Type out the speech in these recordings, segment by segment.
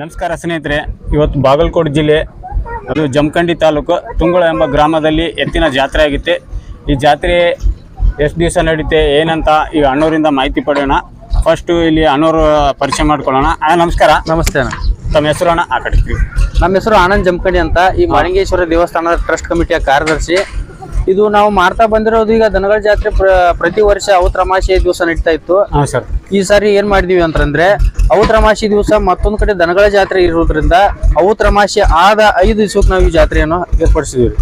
ನಮಸ್ಕಾರ ಸ್ನೇಹಿತರೆ ಇವತ್ತು ಬಾಗಲಕೋಟೆ ಜಿಲ್ಲೆ ಅದು ಜಮಖಂಡಿ ತಾಲೂಕು ತುಂಗುಳ ಎಂಬ ಗ್ರಾಮದಲ್ಲಿ ಎತ್ತಿನ ಜಾತ್ರೆ ಆಗಿತ್ತೆ. ಈ ಜಾತ್ರೆ ಎಷ್ಟು ದಿವಸ ನಡೀತೆ ಏನಂತ ಈಗ ಅಣ್ಣವರಿಂದ ಮಾಹಿತಿ ಪಡೆಯೋಣ. ಫಸ್ಟು ಇಲ್ಲಿ ಅಣ್ಣವರು ಪರಿಚಯ ಮಾಡ್ಕೊಳ್ಳೋಣ. ನಮಸ್ಕಾರ. ನಮಸ್ತೆ ಅಣ್ಣ. ತಮ್ಮ ಹೆಸರು ಅಣ್ಣ? ಆ ಕಡೆ ನಮ್ಮ ಹೆಸರು ಆನಂದ್ ಜಮಖಂಡಿ ಅಂತ. ಈ ಮಾಳಿಂಗೇಶ್ವರ ದೇವಸ್ಥಾನದ ಟ್ರಸ್ಟ್ ಕಮಿಟಿಯ ಕಾರ್ಯದರ್ಶಿ ಇದು ನಾವು ಮಾಡ್ತಾ ಬಂದಿರೋದು ಈಗ ದನಗಳ ಜಾತ್ರೆ ಪ್ರ- ಪ್ರತಿ ವರ್ಷ ಅವತ್ರಮಾಶಿ ದಿವಸ ನಡೀತಾ ಇತ್ತು. ಈ ಸಾರಿ ಏನ್ ಮಾಡಿದೀವಿ ಅಂತಂದ್ರೆ ಅವತ್ರಮಾಶಿ ದಿವಸ ಮತ್ತೊಂದ್ ಕಡೆ ದನಗಳ ಜಾತ್ರೆ ಇರೋದ್ರಿಂದ ಅವತ್ರಮಾಶಿ ಆದ ಐದು ದಿವಸಕ್ಕೆ ನಾವು ಈ ಜಾತ್ರೆಯನ್ನು ಏರ್ಪಡಿಸಿದೀವಿ.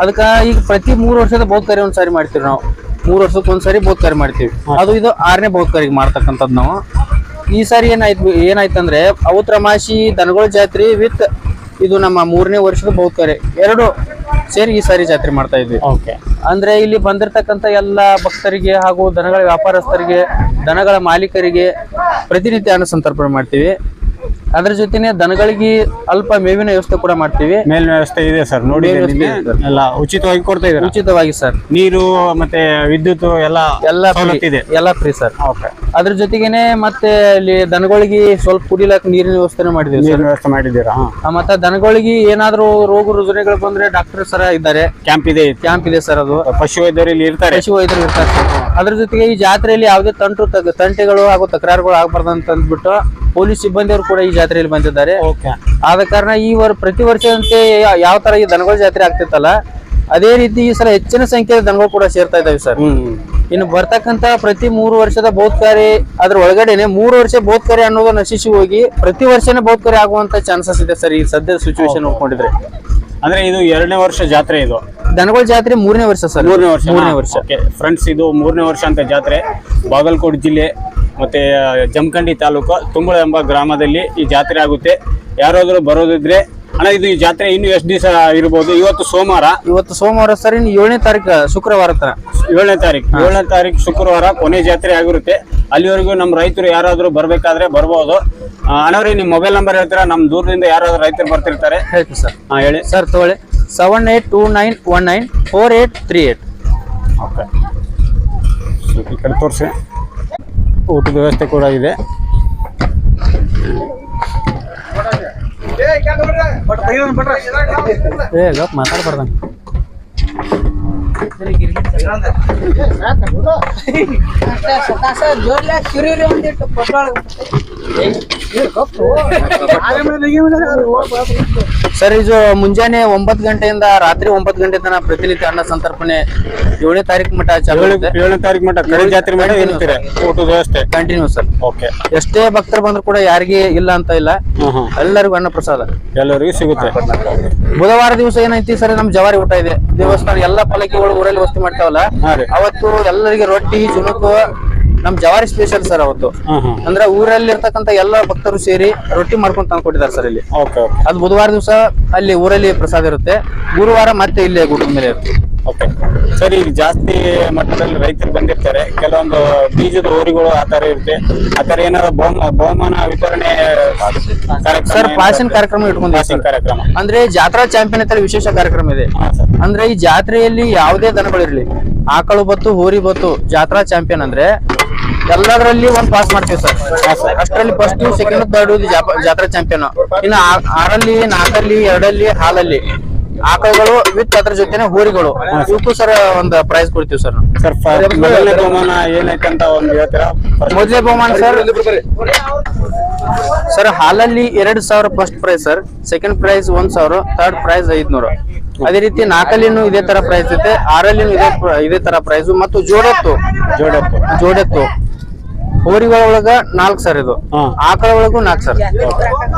ಅದಕ್ಕ ಈಗ ಪ್ರತಿ ಮೂರು ವರ್ಷದ ಬೌದ್ಧ ಒಂದ್ಸಾರಿ ಒಂದ್ ಸಾರಿ ಮಾಡ್ತೀವಿ ನಾವು. ಮೂರು ವರ್ಷಕ್ಕೆ ಒಂದ್ಸರಿ ಬೌದ್ಧ ಕಾರ್ಯ ಮಾಡ್ತೀವಿ. ಅದು ಇದು ಆರನೇ ಬೌದ್ಧ ಕಾರ್ಯ ಮಾಡ್ತಕ್ಕಂಥದ್ದು ನಾವು. ಈ ಸಾರಿ ಏನಾಯ್ತು ಏನಾಯ್ತಂದ್ರೆ ಔತ್ರಮಾಸಿ ದನಗಳ ಜಾತ್ರೆ ವಿತ್ ಇದು ನಮ್ಮ ಮೂರನೇ ವರ್ಷದ ಬೌದ್ಧ ಕಾರ್ಯ ಎರಡು ಸೇರಿ ಈ ಸಾರಿ ಜಾತ್ರೆ ಮಾಡ್ತಾ ಇದ್ವಿ. ಓಕೆ. ಅಂದ್ರೆ ಇಲ್ಲಿ ಬಂದಿರತಕ್ಕಂತ ಎಲ್ಲ ಭಕ್ತರಿಗೆ ಹಾಗೂ ದನಗಳ ವ್ಯಾಪಾರಸ್ಥರಿಗೆ ದನಗಳ ಮಾಲೀಕರಿಗೆ ಪ್ರತಿನಿತ್ಯ ಅನ್ನ ಸಂತರ್ಪಣೆ ಮಾಡ್ತೀವಿ. ಅದ್ರ ಜೊತೆನೆ ದನಗಳಿಗೆ ಅಲ್ಪ ಮೇವಿನ ವ್ಯವಸ್ಥೆ ಕೂಡ ಮಾಡ್ತೀವಿ. ಮೇಲಿನ ವ್ಯವಸ್ಥೆ ಇದೆ ಸರ್ ನೋಡಿ ಎಲ್ಲ ಉಚಿತವಾಗಿ ಕೊಡ್ತಾ ಇದ್ದಾರೆ? ಉಚಿತವಾಗಿ ಸರ್. ನೀರು ಮತ್ತೆ ವಿದ್ಯುತ್ ಎಲ್ಲ ಎಲ್ಲ free. ಇದೆ? ಎಲ್ಲ ಫ್ರೀ ಸರ್. ಓಕೆ. ಅದ್ರ ಜೊತೆಗೇನೆ ಮತ್ತೆ ಇಲ್ಲಿ ದನಗಳಿಗೆ ಸ್ವಲ್ಪ ಕುಡಿಲಕ್ ನೀರಿನ ವ್ಯವಸ್ಥೆ ಮಾಡಿದೀವಿ ಸರ್. ನೀರಿನ ವ್ಯವಸ್ಥೆ ಮಾಡಿದ್ದೀರಾ? ಆ, ಮತ್ತೆ ದನಗಳಿಗೆ ಏನಾದ್ರೂ ರೋಗ ರುಜಿನಗಳು ಬಂದ್ರೆ ಡಾಕ್ಟರ್ ಸರ ಇದ್ದಾರೆ. ಕ್ಯಾಂಪ್ ಇದೆ? ಕ್ಯಾಂಪ್ ಇದೆ ಸರ್ ಅದು. ಪಶು ವೈದ್ಯರು ಇಲ್ಲಿ ಇರ್ತಾರೆ? ಪಶು ವೈದ್ಯರು ಇರ್ತಾರೆ ಅದ್ರ ಜೊತೆಗೆ ಈ ಜಾತ್ರೆಯಲ್ಲಿ ಯಾವುದೇ ತಂಟು ತಂಟೆಗಳು ಹಾಗೂ ತಕರಾರುಗಳು ಆಗಬಾರ್ದು ಅಂತ ಅಂದ್ಬಿಟ್ಟು ಪೊಲೀಸ್ ಸಿಬ್ಬಂದಿಯವರು ಕೂಡ ಈ ಜಾತ್ರೆಯಲ್ಲಿ ಬಂದಿದ್ದಾರೆ. ಆದ ಕಾರಣ ಈ ವರ್ ಪ್ರತಿ ವರ್ಷದಂತೆ ಯಾವ ತರ ಈ ದನಗಳ ಜಾತ್ರೆ ಆಗ್ತಿತ್ತಲ್ಲ ಅದೇ ರೀತಿ ಈ ಸಲ ಹೆಚ್ಚಿನ ಸಂಖ್ಯೆಯ ದನಗಳು ಕೂಡ ಸೇರ್ತಾ ಇದಾವೆ ಸರ್. ಇನ್ನು ಬರ್ತಕ್ಕಂತ ಪ್ರತಿ ಮೂರು ವರ್ಷದ ಬೌದ್ಧಕಾರಿ ಅದ್ರ ಒಳಗಡೆನೆ ಮೂರು ವರ್ಷ ಬೌದ್ಧಕಾರಿ ಅನ್ನೋದು ನಶಿಸಿ ಹೋಗಿ ಪ್ರತಿ ವರ್ಷನೇ ಬೌದ್ಧಕಾರಿ ಆಗುವಂತ ಚಾನ್ಸಸ್ ಇದೆ ಸರ್ ಈ ಸದ್ಯದ ಸಿಚುವೇಶನ್ ನೋಡ್ಕೊಂಡಿದ್ರೆ. ಅಂದ್ರೆ ಇದು ಎರಡನೇ ವರ್ಷ ಜಾತ್ರೆ ಇದು. ದನಗಳ ಜಾತ್ರೆ ಮೂರನೇ ವರ್ಷ ಸರ್. ಮೂರನೇ ವರ್ಷ ಮೂರನೇ ವರ್ಷ. ಫ್ರೆಂಡ್ಸ್ ಇದು ಮೂರನೇ ವರ್ಷ ಅಂತ ಜಾತ್ರೆ. ಬಾಗಲಕೋಟೆ ಜಿಲ್ಲೆ ಮತ್ತೆ ಜಮಖಂಡಿ ತಾಲೂಕು ತುಂಗಳ ಎಂಬ ಗ್ರಾಮದಲ್ಲಿ ಈ ಜಾತ್ರೆ ಆಗುತ್ತೆ. ಯಾರಾದರೂ ಬರೋದಿದ್ರೆ ಅಣ್ಣ ಇದು ಈ ಜಾತ್ರೆ ಇನ್ನು ಎಷ್ಟು ದಿವಸ ಇರ್ಬೋದು? ಇವತ್ತು ಸೋಮವಾರ? ಇವತ್ತು ಸೋಮವಾರ ಸರ್ ಇನ್ನು ಏಳನೇ ತಾರೀಕು ಶುಕ್ರವಾರ ತರ ಏಳನೇ ತಾರೀಕು. ಏಳನೇ ತಾರೀಕು ಶುಕ್ರವಾರ ಕೊನೆ ಜಾತ್ರೆ ಆಗಿರುತ್ತೆ. ಅಲ್ಲಿವರೆಗೂ ನಮ್ಮ ರೈತರು ಯಾರಾದರೂ ಬರಬೇಕಾದ್ರೆ ಬರ್ಬೋದು. ಅಣ್ಣವ್ರಿ ನಿಮ್ಮ ಮೊಬೈಲ್ ನಂಬರ್ ಹೇಳ್ತೀರಾ? ನಮ್ಮ ದೂರದಿಂದ ಯಾರಾದರೂ ರೈತರು ಬರ್ತಿರ್ತಾರೆ. ಹೇಳ್ತೀವಿ ಸರ್. ಹಾಂ ಹೇಳಿ. ಸರ್ ತಗೊಳ್ಳಿ. Seven eight two nine one nine four eight three eight. Okay. ಈ ಕಡೆ ತೋರಿಸಿ. ಊಟದ ವ್ಯವಸ್ಥೆ ಕೂಡ ಇದೆ. ಏ ಗಪ್ ಮಾತಾಡ್ಬಾರ್ದಂಗ. ಜೋರ್ಲೆ ಕಿರಿರಿ ಒಂದಿಟ್ಟು ಕೊಟ್ಟೊಳಗೆ ಸರ್ ಇದು ಮುಂಜಾನೆ ಒಂಬತ್ತು ಗಂಟೆಯಿಂದ ರಾತ್ರಿ ಒಂಬತ್ತು ಗಂಟೆ ತನಕ ಪ್ರತಿನಿತ್ಯ ಅನ್ನ ಸಂತರ್ಪಣೆ ಏಳನೇ ತಾರೀಕು ಮಟ್ಟ ಏಳನೇ ತಾರೀಕು ಮಟ್ಟ ಕಡೆ ಜಾತ್ರೆ ಮಾಡಿ ಏನು ಊಟದ ವ್ಯವಸ್ಥೆ? Continue sir. ಓಕೆ ಎಷ್ಟೇ ಭಕ್ತರು ಬಂದ್ರು ಕೂಡ ಯಾರಿಗೆ ಇಲ್ಲ ಅಂತ ಇಲ್ಲ. ಎಲ್ಲರಿಗೂ ಅನ್ನ ಪ್ರಸಾದ. ಎಲ್ಲರಿಗೂ ಸಿಗುತ್ತೆ. ಬುಧವಾರ ದಿವಸ ಏನೈತಿ ಸರ್ ನಮ್ ಜವಾರಿ ಊಟ ಇದೆ. ದೇವಸ್ಥಾನ ಎಲ್ಲಾ ಪಲಕಿಗಳು ಊರಲ್ಲಿ ವಸ್ತು ಮಾಡ್ತಾವಲ್ಲ ಅವತ್ತು ಎಲ್ಲರಿಗೆ ರೊಟ್ಟಿ ಜುಣುಕು ನಮ್ ಜವಾರಿ ಸ್ಪೆಷಲ್ ಸರ್ ಅವತ್ತು. ಅಂದ್ರೆ ಊರಲ್ಲಿ ಇರ್ತಕ್ಕಂತ ಎಲ್ಲ ಭಕ್ತರು ಸೇರಿ ರೊಟ್ಟಿ ಮಾಡ್ಕೊಂಡು ತಂದು ಕೊಟ್ಟಿದ್ದಾರೆ ಸರ್ ಇಲ್ಲಿ. ಅದು ಬುಧವಾರ ದಿವಸ ಅಲ್ಲಿ ಊರಲ್ಲಿ ಪ್ರಸಾದ ಇರುತ್ತೆ. ಗುರುವಾರ ಮತ್ತೆ ಇಲ್ಲಿ ಗುಡ್ಡದ ಮೇಲೆ ಇರುತ್ತೆ. ಓಕೆ. ಸರ್ ಈಗ ಜಾಸ್ತಿ ಮಟ್ಟದಲ್ಲಿ ರೈತರು ಬಂದಿರ್ತಾರೆ. ಕೆಲವೊಂದು ಬೀಜದ ಹೋರಿಗಳು ಆ ತರ ಇರುತ್ತೆ. ಆ ತರ ಏನಾದ್ರು ಬಹುಮಾನ ವಿತರಣೆ ಸರ್ ಪಾಸಿನ ಕಾರ್ಯಕ್ರಮ ಇಟ್ಕೊಂಡಿದ್ದೀವಿ ಕಾರ್ಯಕ್ರಮ. ಅಂದ್ರೆ ಜಾತ್ರಾ ಚಾಂಪಿಯನ್ ಅಂತ ವಿಶೇಷ ಕಾರ್ಯಕ್ರಮ ಇದೆ. ಅಂದ್ರೆ ಈ ಜಾತ್ರೆಯಲ್ಲಿ ಯಾವುದೇ ದನಗಳಿರ್ಲಿ ಆಕಳು ಬತ್ತು ಹೋರಿ ಬತ್ತು ಜಾತ್ರಾ ಚಾಂಪಿಯನ್ ಅಂದ್ರೆ ಎಲ್ಲದರಲ್ಲಿ ಒಂದ್ ಪಾಸ್ ಮಾಡ್ತೀವಿ ಸರ್ ಅಷ್ಟರಲ್ಲಿ ಫಸ್ಟ್ ಸೆಕೆಂಡ್ ಥರ್ಡ್ ಜಾತ್ರಾ ಚಾಂಪಿಯನ್ ಇನ್ನು ಆರಲ್ಲಿ ನಾಲ್ಕಲ್ಲಿ ಎರಡಲ್ಲಿ ಹಾಲಲ್ಲಿ ಆಕಳುಗಳು ವಿತ್ ಅದ್ರ ಜೊತೆನೆ ಹೋರಿಗಳು. ಇವಕ್ಕೂ ಸರ್ ಒಂದು ಪ್ರೈಸ್ ಕೊಡ್ತೀವಿ ಸರ್. ಸರ್ ಮೊದಲನೇ ಬಹುಮಾನ ಏನೈತೆ ಅಂತ ಒಂದು ಹೇಳ್ತೀರಾ? ಮೊದಲೇ ಬಹುಮಾನ ಸರ್ ಸರ್ ಹಾಲಲ್ಲಿ ಎರಡ್ ಸಾವಿರ first prize sir second prize ಒಂದ್ ಸಾವಿರ ಥರ್ಡ್ ಪ್ರೈಸ್ ಐದ್ನೂರು. ಅದೇ ರೀತಿ ನಾಲ್ಕಲ್ಲಿನೂ ಇದೇ ತರ ಪ್ರೈಸ್ ಇದೆ ಆರಲ್ಲಿನೂ ಇದೇ ಇದೇ ತರ ಪ್ರೈಸ್ ಮತ್ತು ಜೋಡೆತ್ತು. ಜೋಡತ್ತು. ಜೋಡೆತ್ತು. ಹೋರಿಗಳ ಒಳಗ ನಾಲ್ಕು ಸರ್ ಇದು. ಹಾ. ಆಕಳ ಒಳಗೂ ನಾಲ್ಕು ಸರ್.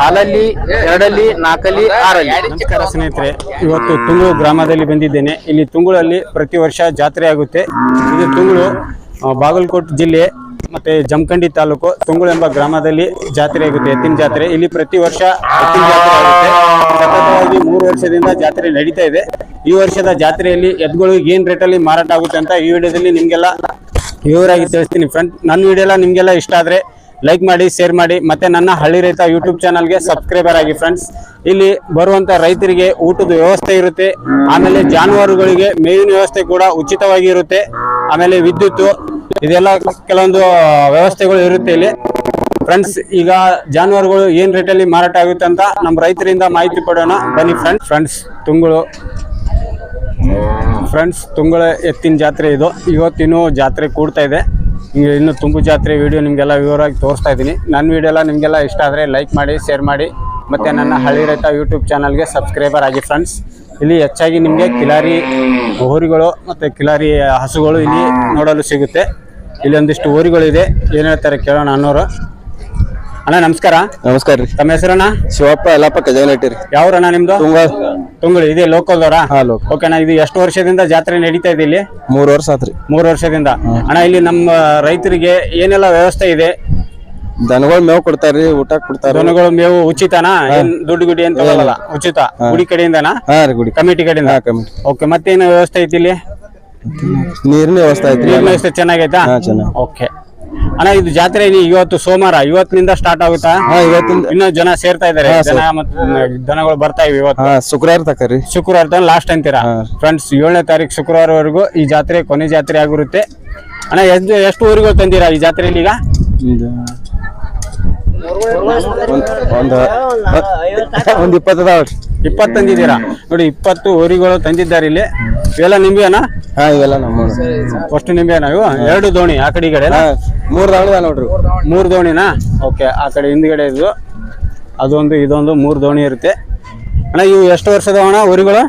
ಹಾಲಲ್ಲಿ ಎರಡಲ್ಲಿ ನಾಲ್ಕಲ್ಲಿ ಆರಲ್ಲಿ. ನಮಸ್ಕಾರ ಸ್ನೇಹಿತರೆ. ಇವತ್ತು ತುಂಗಳು ಗ್ರಾಮದಲ್ಲಿ ಬಂದಿದ್ದೇನೆ. ಇಲ್ಲಿ ತುಂಗುಳಲ್ಲಿ ಪ್ರತಿ ವರ್ಷ ಜಾತ್ರೆ ಆಗುತ್ತೆ. ಇದು ತುಂಗುಳು ಬಾಗಲಕೋಟೆ ಜಿಲ್ಲೆ ಮತ್ತೆ ಜಮಖಂಡಿ ತಾಲೂಕು ತುಂಗುಳು ಎಂಬ ಗ್ರಾಮದಲ್ಲಿ ಜಾತ್ರೆ ಆಗುತ್ತೆ ಎತ್ತಿನ ಜಾತ್ರೆ. ಇಲ್ಲಿ ಪ್ರತಿ ವರ್ಷ ಎತ್ತಿನ ಜಾತ್ರೆ ಆಗುತ್ತೆ. ಸತತವಾಗಿ ಮೂರು ವರ್ಷದಿಂದ ಜಾತ್ರೆ ನಡೀತಾ ಇದೆ. ಈ ವರ್ಷದ ಜಾತ್ರೆಯಲ್ಲಿ ಎತ್ತುಗಳು ಏನ್ ರೇಟಲ್ಲಿ ಮಾರಾಟ ಆಗುತ್ತೆ ಅಂತ ಈ ವಿಡಿಯೋದಲ್ಲಿ ನಿಮ್ಗೆಲ್ಲ ವಿವರಾಗಿ ತಿಳಿಸ್ತೀನಿ ಫ್ರೆಂಡ್ ನನ್ನ ವಿಡಿಯೋ ಎಲ್ಲ ನಿಮ್ಗೆಲ್ಲ ಇಷ್ಟ ಆದರೆ ಲೈಕ್ ಮಾಡಿ ಶೇರ್ ಮಾಡಿ, ಮತ್ತೆ ನನ್ನ ಹಳ್ಳಿ ರೈತ ಯೂಟ್ಯೂಬ್ ಚಾನಲ್ಗೆ ಸಬ್ಸ್ಕ್ರೈಬರ್ ಆಗಿ ಫ್ರೆಂಡ್ಸ್ ಇಲ್ಲಿ ಬರುವಂತ ರೈತರಿಗೆ ಊಟದ ವ್ಯವಸ್ಥೆ ಇರುತ್ತೆ. ಆಮೇಲೆ ಜಾನುವಾರುಗಳಿಗೆ ಮೇವಿನ ವ್ಯವಸ್ಥೆ ಕೂಡ ಉಚಿತವಾಗಿ ಇರುತ್ತೆ. ಆಮೇಲೆ ವಿದ್ಯುತ್, ಇದೆಲ್ಲ ಕೆಲವೊಂದು ವ್ಯವಸ್ಥೆಗಳು ಇರುತ್ತೆ ಇಲ್ಲಿ. ಫ್ರೆಂಡ್ಸ್ ಈಗ ಜಾನುವಾರುಗಳು ಏನ್ ರೇಟಲ್ಲಿ ಮಾರಾಟ ಆಗುತ್ತೆ ಅಂತ ನಮ್ಮ ರೈತರಿಂದ ಮಾಹಿತಿ ಪಡೋಣ. ಬನ್ನಿ ಫ್ರೆಂಡ್ಸ್ ಫ್ರೆಂಡ್ಸ್ ತುಂಗಳು. ಫ್ರೆಂಡ್ಸ್ ತುಂಗಳ ಎತ್ತಿನ ಜಾತ್ರೆ ಇದು. ಇವತ್ತಿನೂ ಜಾತ್ರೆ ಕೂಡ್ತಾ ಇದೆ. ಹಿಂಗೆ ಇನ್ನು ತುಂಬು ಜಾತ್ರೆ ವಿಡಿಯೋ ನಿಮಗೆಲ್ಲ ವಿವರವಾಗಿ ತೋರಿಸ್ತಾ ಇದ್ದೀನಿ. ನನ್ನ ವಿಡಿಯೋ ಎಲ್ಲ ನಿಮಗೆಲ್ಲ ಇಷ್ಟ ಆದರೆ ಲೈಕ್ ಮಾಡಿ ಶೇರ್ ಮಾಡಿ. ಮತ್ತು ನನ್ನ ಹಳ್ಳಿ ರೈತ ಯೂಟ್ಯೂಬ್ ಚಾನಲ್ಗೆ ಸಬ್ಸ್ಕ್ರೈಬರ್ ಆಗಿ ಫ್ರೆಂಡ್ಸ್ ಇಲ್ಲಿ ಹೆಚ್ಚಾಗಿ ನಿಮಗೆ ಕಿಲಾರಿ ಹೋರಿಗಳು ಮತ್ತು ಕಿಲಾರಿ ಹಸುಗಳು ಇಲ್ಲಿ ನೋಡಲು ಸಿಗುತ್ತೆ. ಇಲ್ಲಿ ಒಂದಿಷ್ಟು ಹೋರಿಗಳಿದೆ. ಏನು ಹೇಳ್ತಾರೆ ಕೇಳೋಣ ಅನ್ನೋರು. ಅಣ್ಣ ನಮಸ್ಕಾರ. ನಮಸ್ಕಾರ ರೀ. ತಮ್ಮ ಹೆಸರಣ್ಣ? ಶಿವಪ್ಪ ಎಲ್ಲಪ್ಪ ಕಜಾನಟ್ಟಿ ರೀ. ಯಾವ್ರಣ್ಣ ನಿಮ್ದು? ತುಂಗ. ತುಂಗುಳಿ ಇದೆ ಲೋಕಲ್ ಹಾ ಓಕೆ ಅಣ್ಣ ಇದು ಎಷ್ಟು ವರ್ಷದಿಂದ ಜಾತ್ರೆ ನಡೀತಾ ಇದೆ ಇಲ್ಲಿ? ಮೂರು ವರ್ಷ ಆತ್ರಿ. ಮೂರು ವರ್ಷದಿಂದ. ಅಣ್ಣ ಇಲ್ಲಿ ನಮ್ಮ ರೈತರಿಗೆ ಏನೆಲ್ಲ ವ್ಯವಸ್ಥೆ ಇದೆ? ದನಗಳು ಮೇವು ಕೊಡ್ತಾರ್ರಿ ಊಟ ಕೊಡ್ತಾರ ದನಗಳು ಮೇವು ಉಚಿತನಾ? ಏನ್ ದುಡ್ಡು ಗುಡಿ ಅಂತ ಉಚಿತ? ಗುಡಿ ಕಡೆಯಿಂದನಾ? ಹಾ ರೀ ಗುಡಿ. ಕಮಿಟಿ ಕಡೆಯಿಂದ? ಹಾ ಓಕೆ ಮತ್ತೇನು ವ್ಯವಸ್ಥೆ ಐತಿ ಇಲ್ಲಿ? ನೀರಿನ ವ್ಯವಸ್ಥೆ ಐತಿ ನೀರಿನ ವ್ಯವಸ್ಥೆ ಚೆನ್ನಾಗೈತಾ? ಹಾ ಚೆನ್ನಾಗಿ. ಓಕೆ ಅಣ್ಣ ಇದು ಜಾತ್ರೆ ಇಲ್ಲಿ ಇವತ್ತು ಸೋಮವಾರ ಇವತ್ತಿನಿಂದ ಸ್ಟಾರ್ಟ್ ಆಗುತ್ತಾ? ಇನ್ನೂ ಜನ ಸೇರ್ತಾ ಇದಾರೆ ಜನ ಮತ್ತು ದನಗಳು ಬರ್ತಾ ಇವೆ ಇವತ್ತು. ಶುಕ್ರವಾರ ತಕ ರೀ. ಶುಕ್ರವಾರ ತನ ಲಾಸ್ಟ್ ಅಂತೀರಾ. ಫ್ರೆಂಡ್ಸ್ ಏಳನೇ ತಾರೀಕು ಶುಕ್ರವಾರವರೆಗೂ ಈ ಜಾತ್ರೆ ಕೊನೆ ಜಾತ್ರೆ ಆಗಿರುತ್ತೆ. ಅಣ್ಣ ಎಷ್ಟು ಎಷ್ಟು ಊರಿಗಳು ತಂದಿರಾ ಈ ಜಾತ್ರೆಯಲ್ಲಿ ಈಗ? ಒಂದು ಒಂದ್ ಒಂದ್ ಇಪ್ಪತ್ತು ಅದಾವ್ರಿ ಇಪ್ಪತ್ತು ತಂದಿದ್ದೀರಾ? ನೋಡಿ ಇಪ್ಪತ್ತು ಊರಿಗಳು ತಂದಿದ್ದಾರೆ ಇಲ್ಲಿ. ಇವೆಲ್ಲ ನಿಂಬೆನಾ ಹಾ ಇವೆಲ್ಲ ನಮ್ಮ ಫಸ್ಟ್ ನಿಂಬೆನಾ ಇವು? ಎರಡು ದೋಣಿ ಆ ಕಡೆ ಈ ಕಡೆ ಮೂರ್ ದೋಣಿ ನೋಡ್ರಿ. ಮೂರು ದೋಣಿನಾ? ಓಕೆ ಆ ಕಡೆ ಹಿಂದ್ಗಡೆ ಇದು ಅದೊಂದು ಇದೊಂದು ಮೂರು ದೋಣಿ ಇರುತ್ತೆ. ಅಣ್ಣ ಇವು ಎಷ್ಟು ವರ್ಷದ ಅಣ್ಣ ಊರಿಗಳು?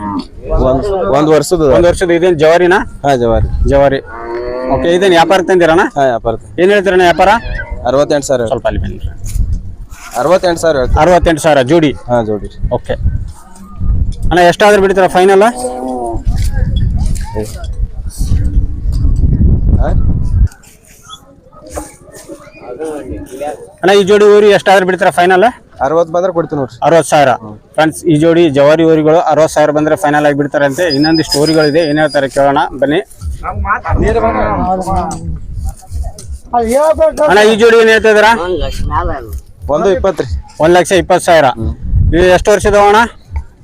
ಒಂದ್ ಒಂದ್ ವರ್ಷದ ಒಂದು ವರ್ಷದ ಇದೇನ್ ಜವಾರಿನಾ? ಹಾ ಜವಾರಿ. ಜವಾರಿ. ಓಕೆ ಇದೇನ್ ವ್ಯಾಪಾರ ತಂದಿರಣ್ಣ? ಹಾ ವ್ಯಾಪಾರ ಏನು ಹೇಳ್ತೀರಣ್ಣ ವ್ಯಾಪಾರ? ಅರವತ್ತೆಂಟು ಸಾವಿರ ಸ್ವಲ್ಪ ಅಲ್ಲಿ ಬನ್ನಿ. ಅರವತ್ತೆಂಟು ಸಾವಿರ ಅರವತ್ತೆಂಟು ಸಾವಿರ ಜೋಡಿ? ಹಾ ಜೋಡಿ. ಓಕೆ. ಅಣ್ಣ ಎಷ್ಟಾದ್ರೂ ಬಿಡ್ತೀರಾ ಫೈನಲ್? ಅಣ್ಣ ಈ ಜೋಡಿ ಊರಿ ಎಷ್ಟಾದ್ರೂ ಬಿಡ್ತಾರ ಫೈನಲ್ ಅರವತ್ತು ಬಂದ್ರೆ ಕೊಡ್ತೀನಿ ನೋಡ್ರಿ. ಅರವತ್ತು ಸಾವಿರ. ಫ್ರೆಂಡ್ಸ್ ಈ ಜೋಡಿ ಜವಾರಿ ಊರಿಗಳು ಅರವತ್ತು ಸಾವಿರ ಬಂದ್ರೆ ಫೈನಲ್ ಆಗಿ ಬಿಡ್ತಾರಂತೆ ಇನ್ನೊಂದಿಷ್ಟು ಊರಿಗಳಿದೆ ಏನ್ ಹೇಳ್ತಾರೆ ಕೇಳೋಣ ಬನ್ನಿ. ಅಣ್ಣ ಈ ಜೋಡಿ ಏನ್ ಹೇಳ್ತಾ ಇದಾರ ಒಂದು ಇಪ್ಪತ್ತು ರೀ. ಒಂದ್ ಲಕ್ಷ ಇಪ್ಪತ್ತು ಸಾವಿರ. ಎಷ್ಟು ವರ್ಷದ ಅಣ್ಣ?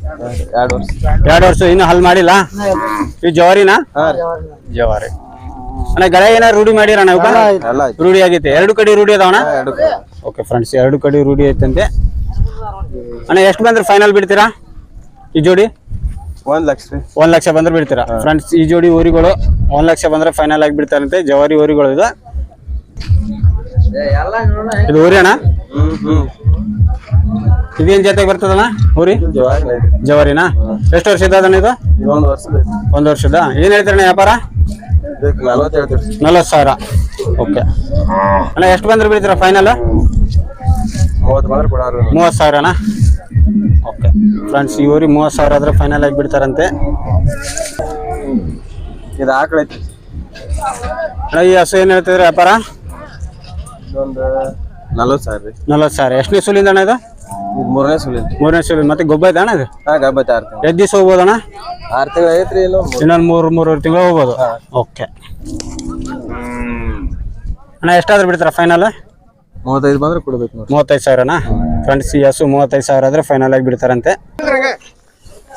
ಎರಡು ವರ್ಷ. ಎರಡು ವರ್ಷ ಇನ್ನು ಹಲ್ ಮಾಡಿಲ್ಲ? ಈ ಜವಾರಿನಾ? ಜವಾರಿ. ಅಣ್ಣ ಗಳೆ ಏನಾರು ರೂಢಿ? ಎಲ್ಲ ರೂಢಿ ಆಗೈತೆ ಎರಡು ಕಡೆ ರೂಢಿ ಅದಾವಣ ಓಕೆ ಫ್ರೆಂಡ್ಸ್ ಎರಡು ಕಡೆ ರೂಢಿ ಐತಂತೆ. ಅಣ್ಣ ಎಷ್ಟು ಬಂದ್ರೆ ಫೈನಲ್ ಬಿಡ್ತೀರಾ ಈ ಜೋಡಿ? ಒಂದ್ ಲಕ್ಷ ಒಂದ್ ಲಕ್ಷ ಬಂದ್ರೆ ಬಿಡ್ತೀರಾ? ಫ್ರೆಂಡ್ಸ್ ಈ ಜೋಡಿ ಊರಿಗಳು ಒಂದ್ ಲಕ್ಷ ಬಂದ್ರೆ ಫೈನಲ್ ಆಗಿ ಬಿಡ್ತಾರಂತೆ. ಜವಾರಿ ಊರಿಗಳು ಇದು. ಇದು ಊರಿ ಅಣ್ಣ? ಹ್ಮ್ ಹ್ಮ್. ಇದೇನ್ ಜೊತೆಗೆ ಬರ್ತದಣ್ಣ ಊರಿ? ಜವರಿನಾ? ಎಷ್ಟು ವರ್ಷದ ಅದಣ್ಣ ಇದು? ಒಂದು ವರ್ಷದ ಐತಿ. ಒಂದ್ ವರ್ಷದ? ಏನ್ ಹೇಳ್ತಾರಣ್ಣ ವ್ಯಾಪಾರ? ನಲ್ವತ್ತು ಸಾವಿರ. ಓಕೆ. ಅಣ್ಣ ಎಷ್ಟು ಬಂದ್ರೆ ಬಿಡ್ತೀರಾ ಫೈನಲ್ ಮೂವತ್ತು ಸಾವಿರ ಸಾವಿರನಾ? ಓಕೆ. ಫ್ರೆಂಡ್ಸ್ ಈ ಊರಿ ಮೂವತ್ತು ಸಾವಿರ ಆದ್ರೆ ಫೈನಲ್ ಆಗಿ ಬಿಡ್ತಾರಂತೆ. ಇದು ಆಕಳ ಅಣ್ಣ ಈ ಹಸು ಏನ್ ಹೇಳ್ತಿದ್ರೆ ವ್ಯಾಪಾರ? ನಲ್ವತ್ತು ಸಾವಿರ ನಲ್ವತ್ತು ಸಾವಿರ. ಎಷ್ಟನೇ ಸುಲಿಂದ ಅಣ್ಣ ಇದು? ಇದು ಮೂರನೇ ಸುಳಿ ಮೂರನೇ ಸಲ ಮತ್ತೆ ಗೊಬ್ಬರ ಐತೆ ಅಣ್ಣ ಇದು? ಹಾ ಆರು ತಿಂಗಳು. ಎಷ್ಟು ದಿವಸ ಹೋಗ್ಬೋದಣ್ಣ ಆರು ತಿಂಗಳು ಐತ್ರಿ ಇನ್ನು ಇನ್ನೊಂದು ಮೂರು ಮೂರುವರೆ ತಿಂಗಳು ಹೋಗ್ಬೋದು. ಓಕೆ. ಅಣ್ಣ ಎಷ್ಟಾದ್ರೂ ಬಿಡ್ತಾರ ಫೈನಲ್ ಮೂವತ್ತೈದು ಬಂದ್ರೆ ಕೊಡ್ಬೇಕು ಮೂವತ್ತೈದು ಸಾವಿರನಾ ಫ್ರೆಂಡ್ಸ್ ಈ ಹಸು ಮೂವತ್ತೈದು ಸಾವಿರ ಆದ್ರೆ ಫೈನಲ್ ಆಗಿ ಬಿಡ್ತಾರಂತೆ.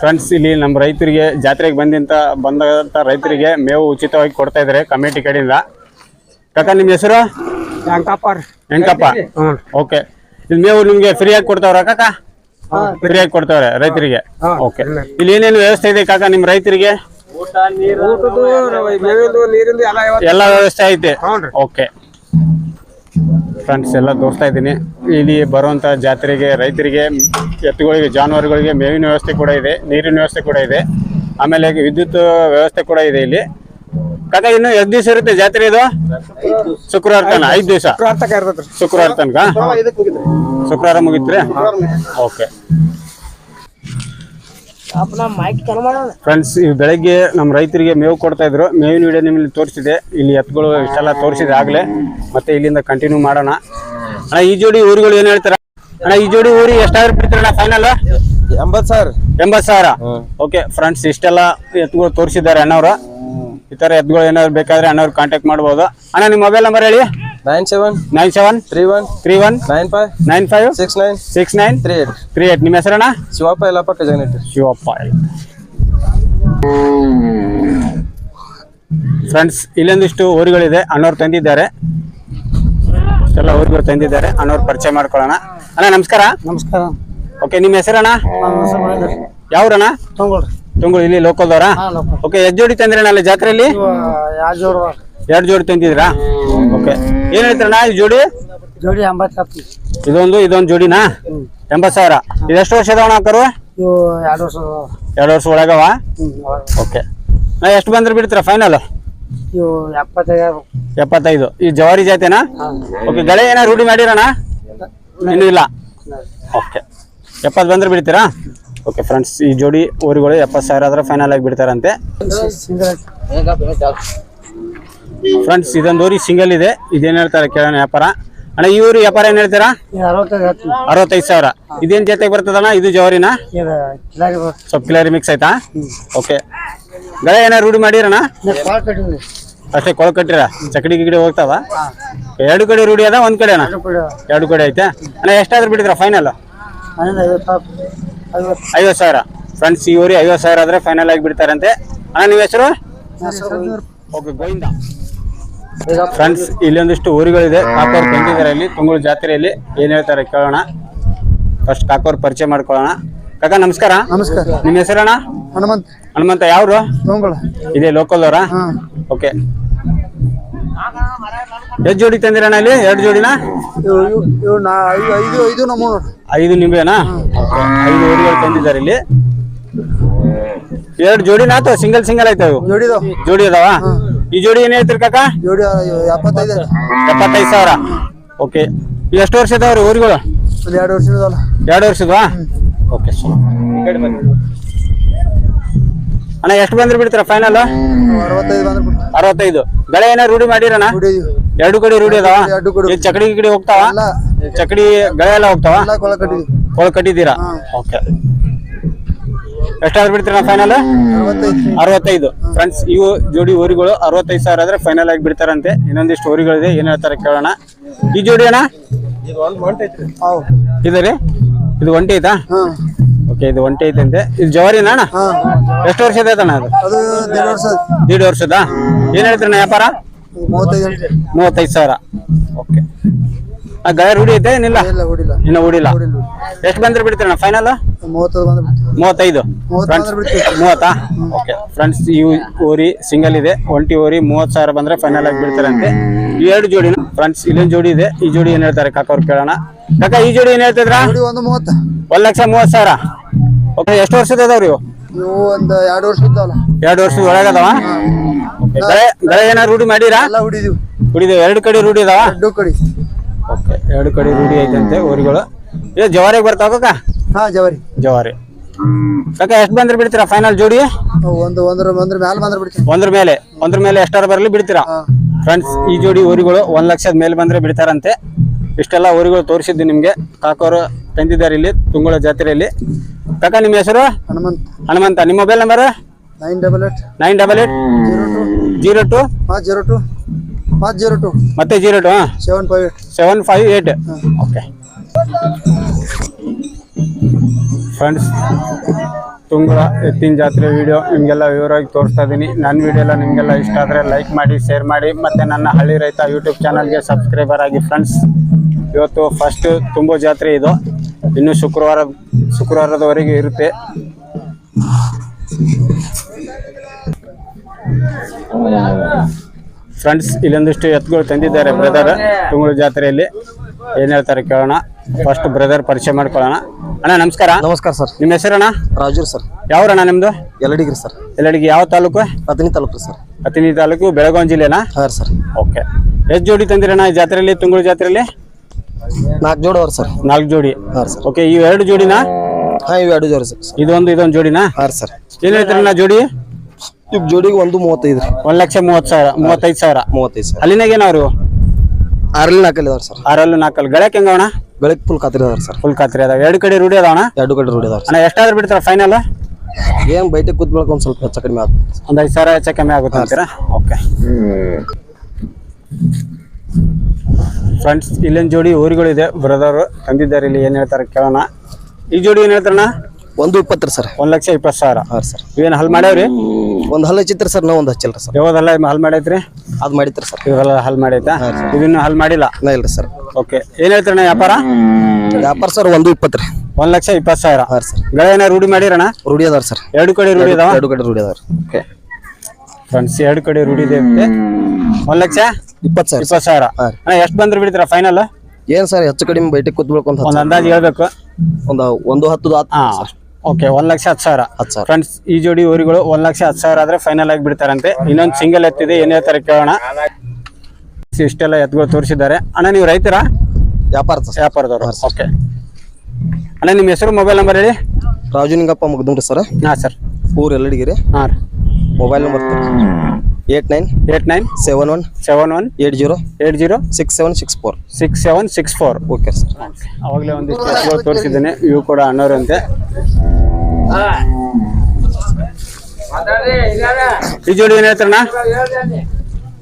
ಫ್ರೆಂಡ್ಸ್ ಇಲ್ಲಿ ನಮ್ಮ ರೈತರಿಗೆ ಜಾತ್ರೆಗೆ ಬಂದಿಂತ ಬಂದಂತ ರೈತರಿಗೆ ಮೇವು ಉಚಿತವಾಗಿ ಕೊಡ್ತಾ ಇದ್ದಾರೆ ಕಮಿಟಿ ಕಡೆಯಿಂದ. ಕಾಕ ನಿಮ್ಮ ಹೆಸರು? ವೆಂಕಪ್ಪ ಓಕೆ. ಇದು ಮೇವು ನಿಮ್ಗೆ ಫ್ರೀಯಾಗಿ ಕೊಡ್ತಾವ್ರ ಕಾಕ? ಫ್ರೀಯಾಗಿ ಕೊಡ್ತಾವ್ರೆ ರೈತರಿಗೆ? ಓಕೆ ಇಲ್ಲಿ ಏನೇನು ವ್ಯವಸ್ಥೆ ಇದೆ ಕಾಕ ನಿಮ್ಮ ರೈತರಿಗೆ? ಎಲ್ಲ ವ್ಯವಸ್ಥೆ ಐತೆ? ಓಕೆ ಫ್ರೆಂಡ್ಸ್ ಎಲ್ಲ ತೋರಿಸ್ತಾ ಇದ್ದೀನಿ. ಇಲ್ಲಿ ಬರುವಂತ ಜಾತ್ರೆಗೆ ರೈತರಿಗೆ ಎತ್ತುಗಳಿಗೆ ಜಾನುವಾರುಗಳಿಗೆ ಮೇವಿನ ವ್ಯವಸ್ಥೆ ಕೂಡ ಇದೆ ನೀರಿನ ವ್ಯವಸ್ಥೆ ಕೂಡ ಇದೆ. ಆಮೇಲೆ ವಿದ್ಯುತ್ ವ್ಯವಸ್ಥೆ ಕೂಡ ಇದೆ ಇಲ್ಲಿ. ಕಾಕ ಇನ್ನು ಎಷ್ಟ್ ದಿವಸ ಇರುತ್ತೆ ಜಾತ್ರೆ ಇದು? ಶುಕ್ರವಾರ ತನ ಐದ್ ದಿವಸ? ಶುಕ್ರವಾರ ತನಕ ಶುಕ್ರವಾರ ಮುಗಿತ್ರಿ. ಓಕೆ. ಫ್ರೆಂಡ್ಸ್ ಈ ಬೆಳಗ್ಗೆ ನಮ್ಮ ರೈತರಿಗೆ ಮೇವು ಕೊಡ್ತಾ ಇದ್ರು. ಮೇವಿನ ವಿಡಿಯೋ ನಿಮ್ಮಲ್ಲಿ ತೋರಿಸಿದೆ ಇಲ್ಲಿ ಎತ್ತುಗಳು ಇಷ್ಟೆಲ್ಲ ತೋರಿಸಿದೆ ಆಗ್ಲೇ. ಮತ್ತೆ ಇಲ್ಲಿಂದ ಕಂಟಿನ್ಯೂ ಮಾಡೋಣ. ಅಣ್ಣ ಈ ಜೋಡಿ ಊರುಗಳು ಏನು ಹೇಳ್ತಾರ? ಅಣ್ಣ ಈ ಜೋಡಿ ಊರಿಗೆ ಎಷ್ಟಾದ್ರೂ ಬಿಡ್ತಾರಣ್ಣ ಫೈನಲ್ ಎಂಬತ್ತು ಸಾವಿರ. ಎಂಬತ್ತು ಸಾವಿರ. ಓಕೆ ಫ್ರೆಂಡ್ಸ್ ಇಷ್ಟೆಲ್ಲ ಎತ್ತುಗಳು ತೋರಿಸಿದ್ದಾರೆ ಅಣ್ಣವ್ರು. ಈ ತರ ಎತ್ತುಗಳು ಏನಾದ್ರು ಬೇಕಾದ್ರೆ ಅಣ್ಣವ್ರು ಕಾಂಟ್ಯಾಕ್ಟ್ ಮಾಡ್ಬೋದು. ಅಣ್ಣ ನಿಮ್ಮ ಮೊಬೈಲ್ ನಂಬರ್ ಹೇಳಿ? Nine seven nine seven three one three one nine five nine five six nine six nine three eight three eight ನಿಮ್ಮ ಹೆಸರಣ್ಣ? ಶಿವಪ್ಪ ಎಲ್ಲಪ್ಪ ಕಜಾನಟ್ಟಿ ಶಿವಪ್ಪ ಫ್ರೆಂಡ್ಸ್ ಇಲ್ಲೊಂದಿಷ್ಟು ಊರುಗಳಿದೆ. ಅಣ್ಣವ್ರು ತಂದಿದ್ದಾರೆ. ಎಲ್ಲ ಊರುಗಳು ತಂದಿದ್ದಾರೆ. ಅಣ್ಣವ್ರು ಪರಿಚಯ ಮಾಡ್ಕೊಳ್ಳೋಣ. ಅಣ್ಣ ನಮಸ್ಕಾರ. ನಮಸ್ಕಾರ. ಓಕೆ ನಿಮ್ಮ ಹೆಸರಣ್ಣ? ಯಾವ್ರಣ್ಣ? ತೊಗೊಳ್ರಿ ತುಂಗಳು ಇಲ್ಲಿ ಲೋಕಲ್ದವ್ರಾ ಓಕೆ ಎಷ್ಟು ಜೋಡಿ ತಂದಿರಣ್ಣ ಅಲ್ಲಿ ಜಾತ್ರೆಯಲ್ಲಿ? ಎರಡು ಜೋಡಿ ತಂದಿದ್ರಾ ಓಕೆ ಏನ್ ಹೇಳ್ತೀರಣ್ಣ ಈ ಜೋಡಿ? ಜೋಡಿ ಎಂಬತ್ತು ಇದೊಂದು ಇದೊಂದು ಜೋಡಿನಾ? ಎಂಬತ್ತು ಸಾವಿರ. ಇದು ಎಷ್ಟು ವರ್ಷದ ಅಣ್ಣ ಕರು ಎರಡು ವರ್ಷ ಎರಡು ವರ್ಷ ಒಳಗವ? ಓಕೆ ನಾ ಎಷ್ಟು ಬಂದ್ರೆ ಬಿಡ್ತೀರಾ ಫೈನಲ್ ಎಪ್ಪತ್ತೈದು. ಈ ಜವಾರಿ ಜಾತಿನಾ ಓಕೆ ಗಳೆ ಏನಾರು ರೂಢಿ ಮಾಡಿರಣ್ಣ ಇನ್ನೂ ಇಲ್ಲ. ಓಕೆ ಎಪ್ಪತ್ತು ಬಂದ್ರೆ ಬಿಡ್ತೀರಾ? ಓಕೆ ಫ್ರೆಂಡ್ಸ್ ಈ ಜೋಡಿ ಊರುಗಳು ಎಪ್ಪತ್ತು ಸಾವಿರ ಆದ್ರೆ ಫೈನಲ್ ಆಗಿ ಬಿಡ್ತಾರಂತೆ. ಫ್ರೆಂಡ್ಸ್ ಇದೊಂದು ಊರಿ ಸಿಂಗಲ್ ಇದೆ. ಇದೇನು ಹೇಳ್ತಾರೆ ಕೇಳೋಣ ವ್ಯಾಪಾರ. ಅಣ್ಣ ಈ ಊರು ವ್ಯಾಪಾರ ಏನು ಹೇಳ್ತೀರಾ? ಅರವತ್ತೈದು ಸಾವಿರ. ಇದೇನು ಜೊತೆಗೆ ಬರ್ತದಣ್ಣ? ಇದು ಜವರಿನ? ಸ್ವಲ್ಪ ಕಿಲಾರಿ ಮಿಕ್ಸ್ ಆಯ್ತಾ? ಓಕೆ ಗಳೆ ಏನಾರು ರೂಢಿ ಮಾಡಿರಣ್ಣ? ಅಷ್ಟೇ ಕೊಳ ಕಟ್ಟಿರ? ಚಕಡಿ ಗಿಡಿ ಹೋಗ್ತಾವ? ಎರಡು ಕಡೆ ರೂಢಿ ಅದ ಒಂದ್ ಕಡೆ ಅಣ್ಣ ಎರಡು ಕಡೆ ಐತೆ. ಅಣ್ಣ ಎಷ್ಟಾದ್ರೂ ಬಿಡಿದ್ರ ಫೈನಲ್ ಐವತ್ತು ಸಾವಿರ. ಫ್ರೆಂಡ್ಸ್ ಈ ಊರಿ ಐವತ್ತು ಸಾವಿರ ಆದ್ರೆ ಫೈನಲ್ ಆಗಿ ಬಿಡ್ತಾರಂತೆ ಅಣ್ಣ ನಿಮ್ಮ ಹೆಸರು? ಓಕೆ ಗೋವಿಂದ. ಫ್ರೆಂಡ್ಸ್ ಇಲ್ಲೊಂದಿಷ್ಟು ಊರುಗಳಿದೆ. ಕಾಕೋರ್ ತಂದಿದ್ದಾರೆ ಇಲ್ಲಿ ತುಂಗುಳು ಜಾತ್ರೆಯಲ್ಲಿ ಏನ್ ಹೇಳ್ತಾರೆ ಕೇಳೋಣ. ಫಸ್ಟ್ ಕಾಕೋರ್ ಪರಿಚಯ ಮಾಡ್ಕೊಳ್ಳೋಣ. ಕಾಕ ನಮಸ್ಕಾರ. ನಮಸ್ಕಾರ. ನಿಮ್ಮ ಹೆಸರಣ್ಣ? ಹನುಮಂತ. ಹನುಮಂತ ಯಾವ್ರು? ಇದೆ ಲೋಕಲ್ ಅವರಾ? ಓಕೆ ಎಷ್ಟು ಜೋಡಿ ತಂದಿರಣ್ಣ ಇಲ್ಲಿ? ಎರಡು ಜೋಡಿನ? ಐದು ಐದು ನಮ್ಮ ಐದು ನಿಂಬೆನಾ? ಐದು ಊರುಗಳು ತಂದಿದ್ದಾರೆ ಇಲ್ಲಿ. ಎರಡು ಜೋಡಿನ ಅಥವಾ ಸಿಂಗಲ್ ಸಿಂಗಲ್ ಆಯ್ತು ಜೋಡಿ ಜೋಡಿ ಅದಾವ? ಈ ಜೋಡಿ ಏನ್ ಹೇಳ್ತೀರಿ ಕಾಕ? ಜೋಡಿ ಎಪ್ಪತ್ತೈದು ಎಪ್ಪತ್ತೈದು ಸಾವಿರ. ಓಕೆ ಎಷ್ಟು ವರ್ಷ ಇದಾವ್ರಿ ಊರುಗಳು? ಒಂದು ಎರಡು ವರ್ಷ ಎರಡು ವರ್ಷದವಾ? ಓಕೆ ಅಣ್ಣ ಎಷ್ಟು ಬಂದ್ರೆ ಬಿಡ್ತೀರಾ ಫೈನಲ್ ಅರವತ್ತೈದು. ಗಳೆ ಏನಾರು ರೂಢಿ ಮಾಡಿರಣ್ಣ? ಎರಡು ಕಡೆ ರೂಢಿ ಅದಾವ? ಎರಡು ಕಡೆ. ಈ ಚಕಡಿ ಗಿಡಿ ಹೋಗ್ತಾವ? ಎಲ್ಲ ಚಕಡಿ ಗಳ ಎಲ್ಲ ಹೋಗ್ತಾವ? ಎಲ್ಲ ಕೊಳ ಕಟ್ಟಿದ್ದೀರಾ? ಓಕೆ. ಎಷ್ಟಾದ್ರು ಬಿಡ್ತೀರಾ ಫೈನಲ್ ಅರವತ್ತೈದು. ಅರವತ್ತೈದು. ಫ್ರೆಂಡ್ಸ್ ಇವು ಜೋಡಿ ಊರಿಗಳು ಅರವತ್ತೈದು ಸಾವಿರ ಆದ್ರೆ ಫೈನಲ್ ಆಗಿ ಬಿಡ್ತಾರಂತೆ. ಇನ್ನೊಂದಿಷ್ಟು ಊರಿಗಳಿದೆ ಏನ್ ಹೇಳ್ತಾರೆ ಕೇಳೋಣ. ಈ ಜೋಡಿ ಅಣ್ಣ? ಅವು ಇದೆ ರೀ? ಇದು ಒಂಟಿ ಐತಾ? ಹಾಂ. ಓಕೆ ಇದು ಒಂಟಿ ಐತಂತೆ ಇದು ಜವಾರಿನಾ ಅಣ್ಣ? ಹಾಂ. ಎಷ್ಟು ವರ್ಷದ ಐತಣ್ಣ ಅದು? ಅದು ವರ್ಷ ದೀಡ್ ವರ್ಷದ? ಏನ್ ಹೇಳ್ತೀರಣ್ಣ ವ್ಯಾಪಾರ? ಮೂವತ್ತೈದು. ಸಾವಿರ. ಓಕೆ ಆ ಗಾಯ ರೂಢಿ ಐತೆ? ಏನಿಲ್ಲ ಇಲ್ಲ ಹೊಡಿಲ್ಲ ಇನ್ನು ಓಡಿಲ್ಲ ಹೊಡಿಲ್ಲ ಎಷ್ಟು ಬಂದ್ರೆ ಬಿಡ್ತೀರಣ್ಣ? ಫೈನಲ್ ಮೂವತ್ತೈದು ಬಂದ್ರೆ ಬಿಡ್ತೀವಿ. ಮೂವತ್ತೈದು. ಮೂವತ್ತು ಫ್ರೆಂಡ್ಸ್ ಬಂದ್ರೆ ಬಿಡ್ತೀವಿ. ಮೂವತ್ತಾ? ಓಕೆ ಫ್ರೆಂಡ್ಸ್ ಇವು ಓರಿ ಸಿಂಗಲ್ ಇದೆ. ಒಂಟಿ ಓರಿ ಮೂವತ್ತು ಸಾವಿರ ಬಂದ್ರೆ ಫೈನಲ್ ಆಗಿ ಬಿಡ್ತಾರಂತೆ. ಈ ಎರಡು ಜೋಡಿ ಫ್ರೆಂಡ್ಸ್ ಇಲ್ಲೊಂದು ಜೋಡಿ ಇದೆ. ಈ ಜೋಡಿ ಏನ್ ಹೇಳ್ತಾರೆ ಕಾಕ ಅವ್ರು ಕೇಳೋಣ. ಕಾಕ ಈ ಜೋಡಿ ಏನ್ ಹೇಳ್ತಿದ್ರ? ಒಂದು ಮೂವತ್ತು. ಒಂದ್ ಲಕ್ಷ ಮೂವತ್ತು ಸಾವಿರ. ಓಕೆ ಎಷ್ಟು ವರ್ಷದ ಇದಾವ್ರಿ ಇವು? ಇವು ಒಂದು ಎರಡು ವರ್ಷ ಇದ್ದಾವಲ್ಲ ಎರಡು ವರ್ಷದ ಗಳೆ ಏನಾರು ರೂಢಿ ಮಾಡಿರಾ? ಎಲ್ಲ ಹೊಡಿದೀವಿ ಹುಡಿದೇವ್ ಎರಡು ಕಡೆ ರೂಢಿ ಅದಾವ ಎರಡು ಕಡೆ. ಓಕೆ ಎರಡು ಕಡೆ ರೂಢಿ ಐತಂತೆ ಊರುಗಳು. ಇದು ಜವಾರಿಗೆ ಬರ್ತಾವ ಕಾಕ ಹಾಂ ಜವರಿ. ಜವಾರಿ. ಕಾಕ ಎಷ್ಟು ಬಂದ್ರೆ ಬಿಡ್ತೀರಾ ಫೈನಲ್ ಜೋಡಿ? ಒಂದು ಒಂದ್ರ ಒಂದ್ರ ಮ್ಯಾಲ ಬಂದ್ರೆ ಬಿಡ್ತೀವಿ ಒಂದ್ರ ಮೇಲೆ ಒಂದ್ರ ಮೇಲೆ ಎಷ್ಟಾರು ಬರಲಿ ಬಿಡ್ತೀರಾ? ಫ್ರೆಂಡ್ಸ್ ಈ ಜೋಡಿ ಊರುಗಳು ಒಂದ್ ಲಕ್ಷದ ಮೇಲೆ ಬಂದ್ರೆ ಬಿಡ್ತಾರಂತೆ. ಇಷ್ಟೆಲ್ಲ ಊರುಗಳು ತೋರಿಸಿದ್ದು ನಿಮ್ಗೆ. ಕಾಕೋರು ತಂದಿದ್ದಾರೆ ಇಲ್ಲಿ ತುಂಗುಳ ಜಾತ್ರೆಯಲ್ಲಿ. ಕಾಕ ನಿಮ್ಮ ಹೆಸರು? ಹನುಮಂತ. ಹನುಮಂತ. ನಿಮ್ಮ mobile number nine double eight. Nine double eight? Zero two. Zero two? Zero two. ಪಾಂಚ್ zero two. ಮತ್ತೆ zero two seven five eight. Seven five eight. Okay. Friends Tungala ಎತ್ತಿನ ಜಾತ್ರೆ ವಿಡಿಯೋ ನಿಮಗೆಲ್ಲ ವಿವರವಾಗಿ ತೋರಿಸ್ತಾ ಇದ್ದೀನಿ ನನ್ನ ವಿಡಿಯೋ ಎಲ್ಲ ನಿಮಗೆಲ್ಲ ಇಷ್ಟ ಆದರೆ ಲೈಕ್ ಮಾಡಿ ಶೇರ್ ಮಾಡಿ. ಮತ್ತು ನನ್ನ ಹಳ್ಳಿ ರೈತ ಯೂಟ್ಯೂಬ್ ಚಾನಲ್ಗೆ ಸಬ್ಸ್ಕ್ರೈಬರ್ ಆಗಿ ಫ್ರೆಂಡ್ಸ್ ಇವತ್ತು ಫಸ್ಟು ತುಂಬೋ ಜಾತ್ರೆ ಇದು. ಇನ್ನು ಶುಕ್ರವಾರ ಶುಕ್ರವಾರದವರೆಗೆ ಇರುತ್ತೆ. ಫ್ರೆಂಡ್ಸ್ ಇಲ್ಲೊಂದಿಷ್ಟು ಎತ್ತುಗಳು ತಂದಿದ್ದಾರೆ ಬ್ರದರ್ ತುಂಗುಳು ಜಾತ್ರೆಯಲ್ಲಿ. ಏನ್ ಹೇಳ್ತಾರೆ ಕೇಳೋಣ. ಫಸ್ಟ್ ಬ್ರದರ್ ಪರಿಚಯ ಮಾಡ್ಕೊಳ್ಳೋಣ. ಅಣ್ಣ ನಮಸ್ಕಾರ. ನಮಸ್ಕಾರ ಸರ್. ನಿಮ್ಮ ಹೆಸರಣ್ಣ? ರಾಜೂರ್ ಸರ್. ಯಾವ್ರಣ್ಣ ನಿಮ್ದು? ಎಲ್ಲಡಿಗ್ರಿ ಸರ್. ಎಲ್ಲಡಿಗೆ ಯಾವ ತಾಲೂಕು? ಅತಿನಿ ತಾಲೂಕು ಸರ್. ಅತಿನಿ ತಾಲೂಕು ಬೆಳಗಾವಿ ಜಿಲ್ಲೆನಾ? ಹಾಂ ಸರ್. ಓಕೆ ಎಷ್ಟು ಜೋಡಿ ತಂದಿರಣ್ಣ ಈ ಜಾತ್ರೆಯಲ್ಲಿ ತುಂಗುಳು ಜಾತ್ರೆಯಲ್ಲಿ? ನಾಲ್ಕು ಜೋಡಿ ಅವ್ರ ಸರ್. ನಾಲ್ಕು ಜೋಡಿ. ಹಾಂ ಸರ್. ಓಕೆ ಇವ್ ಎರಡು ಜೋಡಿನಾ? ಹಾಂ ಇವು ಎರಡು ಜೋಡಿ ಸರ್. ಇದೊಂದು ಇದೊಂದು ಜೋಡಿನಾ? ಹಾಂ ಸರ್. ಏನ್ ನಾ ಜೋಡಿ? ಇವ್ ಜೋಡಿಗೆ ಒಂದು ಮೂವತ್ತೈದು ರೀ. ಒಂದ್ ಲಕ್ಷ ಮೂವತ್ತು ಸಾವಿರ ಮೂವತ್ತೈದು ಸಾವಿರ. ಮೂವತ್ತೈದು ಸರ್ ಅಲ್ಲಿನಾಗ ಏನವ್ರು ಆರಲ್ಲಿ ನಾಲ್ಕಲ್ಲಿ ಅದಾರ ಸರ್. ಆರಲ್ಲೂ ನಾಲ್ಕಲ್ಲಿ ಗಳಕ್ಕೆ ಹೆಂಗವಣ ಬೆಳಗ್ಗೆ ಫುಲ್ ಖಾತ್ರಿ ಅದಾರ ಸರ್. ಫುಲ್ ಖಾತ್ರಿ ಅದಾವ. ಎರಡು ಕಡೆ ರೂಢಿ ಅದಾವಣ ಎರಡು ಕಡೆ ರೂಢಿ ಅದಾವ ಅಣ್ಣ ಎಷ್ಟಾದ್ರೂ ಬಿಡ್ತಾರ ಫೈನಲ್ ಸರ್. ಏನು ಬೈಟೆ ಕೂತ್ ಬೆಳಕ ಒಂದು ಸ್ವಲ್ಪ ಹೆಚ್ಚು ಕಡಿಮೆ ಆಗುತ್ತೆ ಒಂದ್ ಐದು ಸಾವಿರ ಹೆಚ್ಚು ಕಮ್ಮಿ ಆಗುತ್ತೆ ಅಂತೀರಾ? ಓಕೆ ಫ್ರೆಂಡ್ಸ್ ಇಲ್ಲೊಂದು ಜೋಡಿ ಊರುಗಳಿದೆ. ಬ್ರದರ್ ತಂದಿದ್ದಾರೆ ಇಲ್ಲಿ. ಏನ್ ಹೇಳ್ತಾರೆ ಕೇಳೋಣ. ಈ ಜೋಡಿ ಏನ್ ಹೇಳ್ತಾರಣ್ಣ? ಒಂದು ಇಪ್ಪತ್ತರ ಸರ್. ಒಂದ್ ಲಕ್ಷ ಇಪ್ಪತ್ತು ಸಾವಿರ. ಹಾಂ ಸರ್. ಇವೇನು ಹಲ್ ಮಾಡ್ಯಾವ್ರಿ? ಒಂದು ಹಲ್ಲು ಹಚ್ಚಿತ್ರಿ ಸರ್ ನಾವು ಒಂದು ಹಚ್ಚಲ್ ಸರ್. ಯಾವ್ದಲ್ಲ ಹಲ್ ಮಾಡೈತ್ರಿ ಅದು ಮಾಡಿತ್ರಿ ಸರ್. ಇವೆಲ್ಲ ಹಲ್ ಮಾಡೈತಾ ಇದನ್ನು ಹಲ್ ಮಾಡಿಲ್ಲ? ನಾ ಇಲ್ರಿ ಸರ್. ಓಕೆ ಏನ್ ಹೇಳ್ತೀರಣ್ಣ ವ್ಯಾಪಾರ? ವ್ಯಾಪಾರ ಸರ್ ಒಂದು ಇಪ್ಪತ್ತು ರೀ ಒಂದ್ ಲಕ್ಷ ಇಪ್ಪತ್ತು ಸಾವಿರ. ಹಾಂ ಸರ್. ಗಳ ಏನಾರ ರೂಢಿ ಮಾಡಿರಣ್ಣ? ರೂಢಿ ಅದಾರ ಸರ್. ಎರಡು ಕಡೆ ರೂಢಿ ಅದಾವ? ಎರಡು ಕಡೆ ರೂಢಿ ಅದಾರ ಓಕೆ ಫ್ರೆಂಡ್ಸ್ ಎರಡು ಕಡೆ ರೂಢಿ ಇದೆ ಅಂತೆ. ಒಂದ್ ಲಕ್ಷ? ಇಪ್ಪತ್ತು ಸಾವಿರ. ಇಪ್ಪತ್ತು ಸಾವಿರ. ಅಣ್ಣ ಎಷ್ಟು ಬಂದ್ರೆ ಬಿಡ್ತೀರಾ ಫೈನಲ್ ಏನ್ ಸರ್ ಹೆಚ್ಚು ಕಡಿಮೆ ಬೈಟಿಗೆ ಕೂತ್ ಬೀಳ್ಕೊಂತ ಒಂದ್ ಅಂದಾಜು ಹೇಳ್ಬೇಕು. ಒಂದು ಒಂದು ಹತ್ತು ಹಾ. ಓಕೆ ಒಂದ್ ಲಕ್ಷ ಹತ್ತು ಸಾವಿರ. ಹತ್ತು ಸಾವಿರ. ಫ್ರೆಂಡ್ಸ್ ಈ ಜೋಡಿ ಊರಿಗಳು ಒಂದ್ ಲಕ್ಷ ಹತ್ತು ಸಾವಿರ ಆದ್ರೆ ಫೈನಲ್ ಆಗಿ ಬಿಡ್ತಾರಂತೆ. ಇನ್ನೊಂದು ಸಿಂಗಲ್ ಎತ್ತಿದೆ ಏನ್ ಹೇಳ್ತಾರೆ ಕೇಳೋಣ. ಇಷ್ಟೆಲ್ಲ ಎತ್ತುಗಳು ತೋರಿಸಿದ್ದಾರೆ. ಅಣ್ಣ ನೀವು ರೈತರ? ವ್ಯಾಪಾರ ವ್ಯಾಪಾರದವರು. ಓಕೆ ಅಣ್ಣ ನಿಮ್ಮ ಹೆಸರು ಮೊಬೈಲ್ ನಂಬರ್ ಹೇಳಿ? ರಾಜು ನಿಂಗಪ್ಪ ಮುಗ್ದುಂಡ್ರಿ ಸರ್. ಹಾ ಸರ್ ಊರು ಎಲ್ಲಡಿಗಿರಿ. ಹಾಂ ರೀ. Mobile number eight nine eight nine seven one seven one eight zero eight zero six seven six four six seven six four okay sir ಆವಾಗಲೇ ಒಂದಿಷ್ಟು ತೋರಿಸಿದ್ದೇನೆ. ಇವು ಕೂಡ ಅನ್ನೋರಂತೆ. ಈ ಜೋಡಿ ಏನ್ ಹೇಳ್ತಾರಣ್ಣ?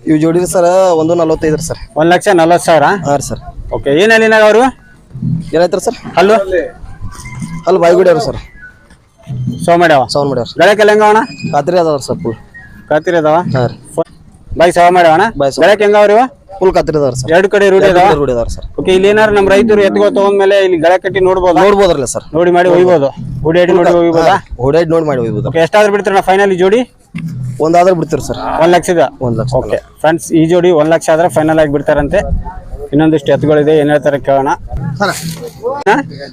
ಇವು ಜೋಡಿ ಸರ್ ಒಂದು ನಲ್ವತ್ತೈದು ಸರ್ ಒಂದ್ ಲಕ್ಷ ನಲ್ವತ್ತು ಸಾವಿರ? ಹಾಂ ಸರ್ ಓಕೆ ಏನು ಹೇಳಿನಾಗ ಅವರು? ಏನಾಯ್ತಾರೆ ಸರ್ ಅಲ್ಲೂ ಅಲ್ಲಿ ಬಾಯಿಗುಡಿ ಅವರು ಸರ್ ಸೋಮಾಡ್ಯಾವ ಸೌನ್ ಮಾಡ್ಯಾರ ಗಳಕ್ಕೆಲ್ಲ ಹೆಂಗವಣ ಖಾತ್ರಿ ಅದಾವ ಸರ್ ಫುಲ್ ಕತ್ತಿರಿ ಅದಾವ? ಹಾಂ ರೀ. ಬಾಯ್ ಸವ ಮಾಡ್ಯಾವಣ ಬಾಯ್ ಸವ. ಗಳಕ್ಕೆ ಹೆಂಗವ್ರಿ ಇವ? ಫುಲ್ ಖಾತ್ರಿ ಅದಾವ ಸರ್. ಎರಡು ಕಡೆ ರೂಢಿ ಅದಾವ? ರೂಢಿ ಅದಾವ ಸರ್. ಓಕೆ ಇಲ್ಲಿ ಏನಾರು ನಮ್ಮ ರೈತರು ಎತ್ಕೋ ತಗೊಂಡ್ಮೇಲೆ ಇಲ್ಲಿ ಗಳ ಕಟ್ಟಿ ನೋಡ್ಬೋದು? ನೋಡ್ಬೋದ್ರಲ್ಲ ಸರ್. ನೋಡಿ ಮಾಡಿ ಒಯ್ಬೋದು. ಓಡಾಡಿ ನೋಡಿ ಒಯ್ಬೋದಾ? ಓಡಾಡಿ ನೋಡಿ ಮಾಡಿ ಒಯ್ಬೋದು. ಓಕೆ ಎಷ್ಟಾದ್ರೂ ಬಿಡ್ತೀರಣ್ಣ ಫೈನಲ್ ಈ ಜೋಡಿ? ಒಂದಾದ್ರೆ ಬಿಡ್ತೀರಿ ಸರ್. ಒಂದ್ ಲಕ್ಷದ? ಒಂದ್ ಲಕ್ಷ. ಓಕೆ ಫ್ರೆಂಡ್ಸ್ ಈ ಜೋಡಿ ಒಂದ್ ಲಕ್ಷ ಆದ್ರೆ ಫೈನಲ್ ಆಗಿ ಬಿಡ್ತಾರಂತೆ. ಇನ್ನೊಂದಿಷ್ಟು ಎತ್ತುಗಳಿದೆ ಏನ್ ಹೇಳ್ತಾರೆ ಕೇಳೋಣ. ಹಾ?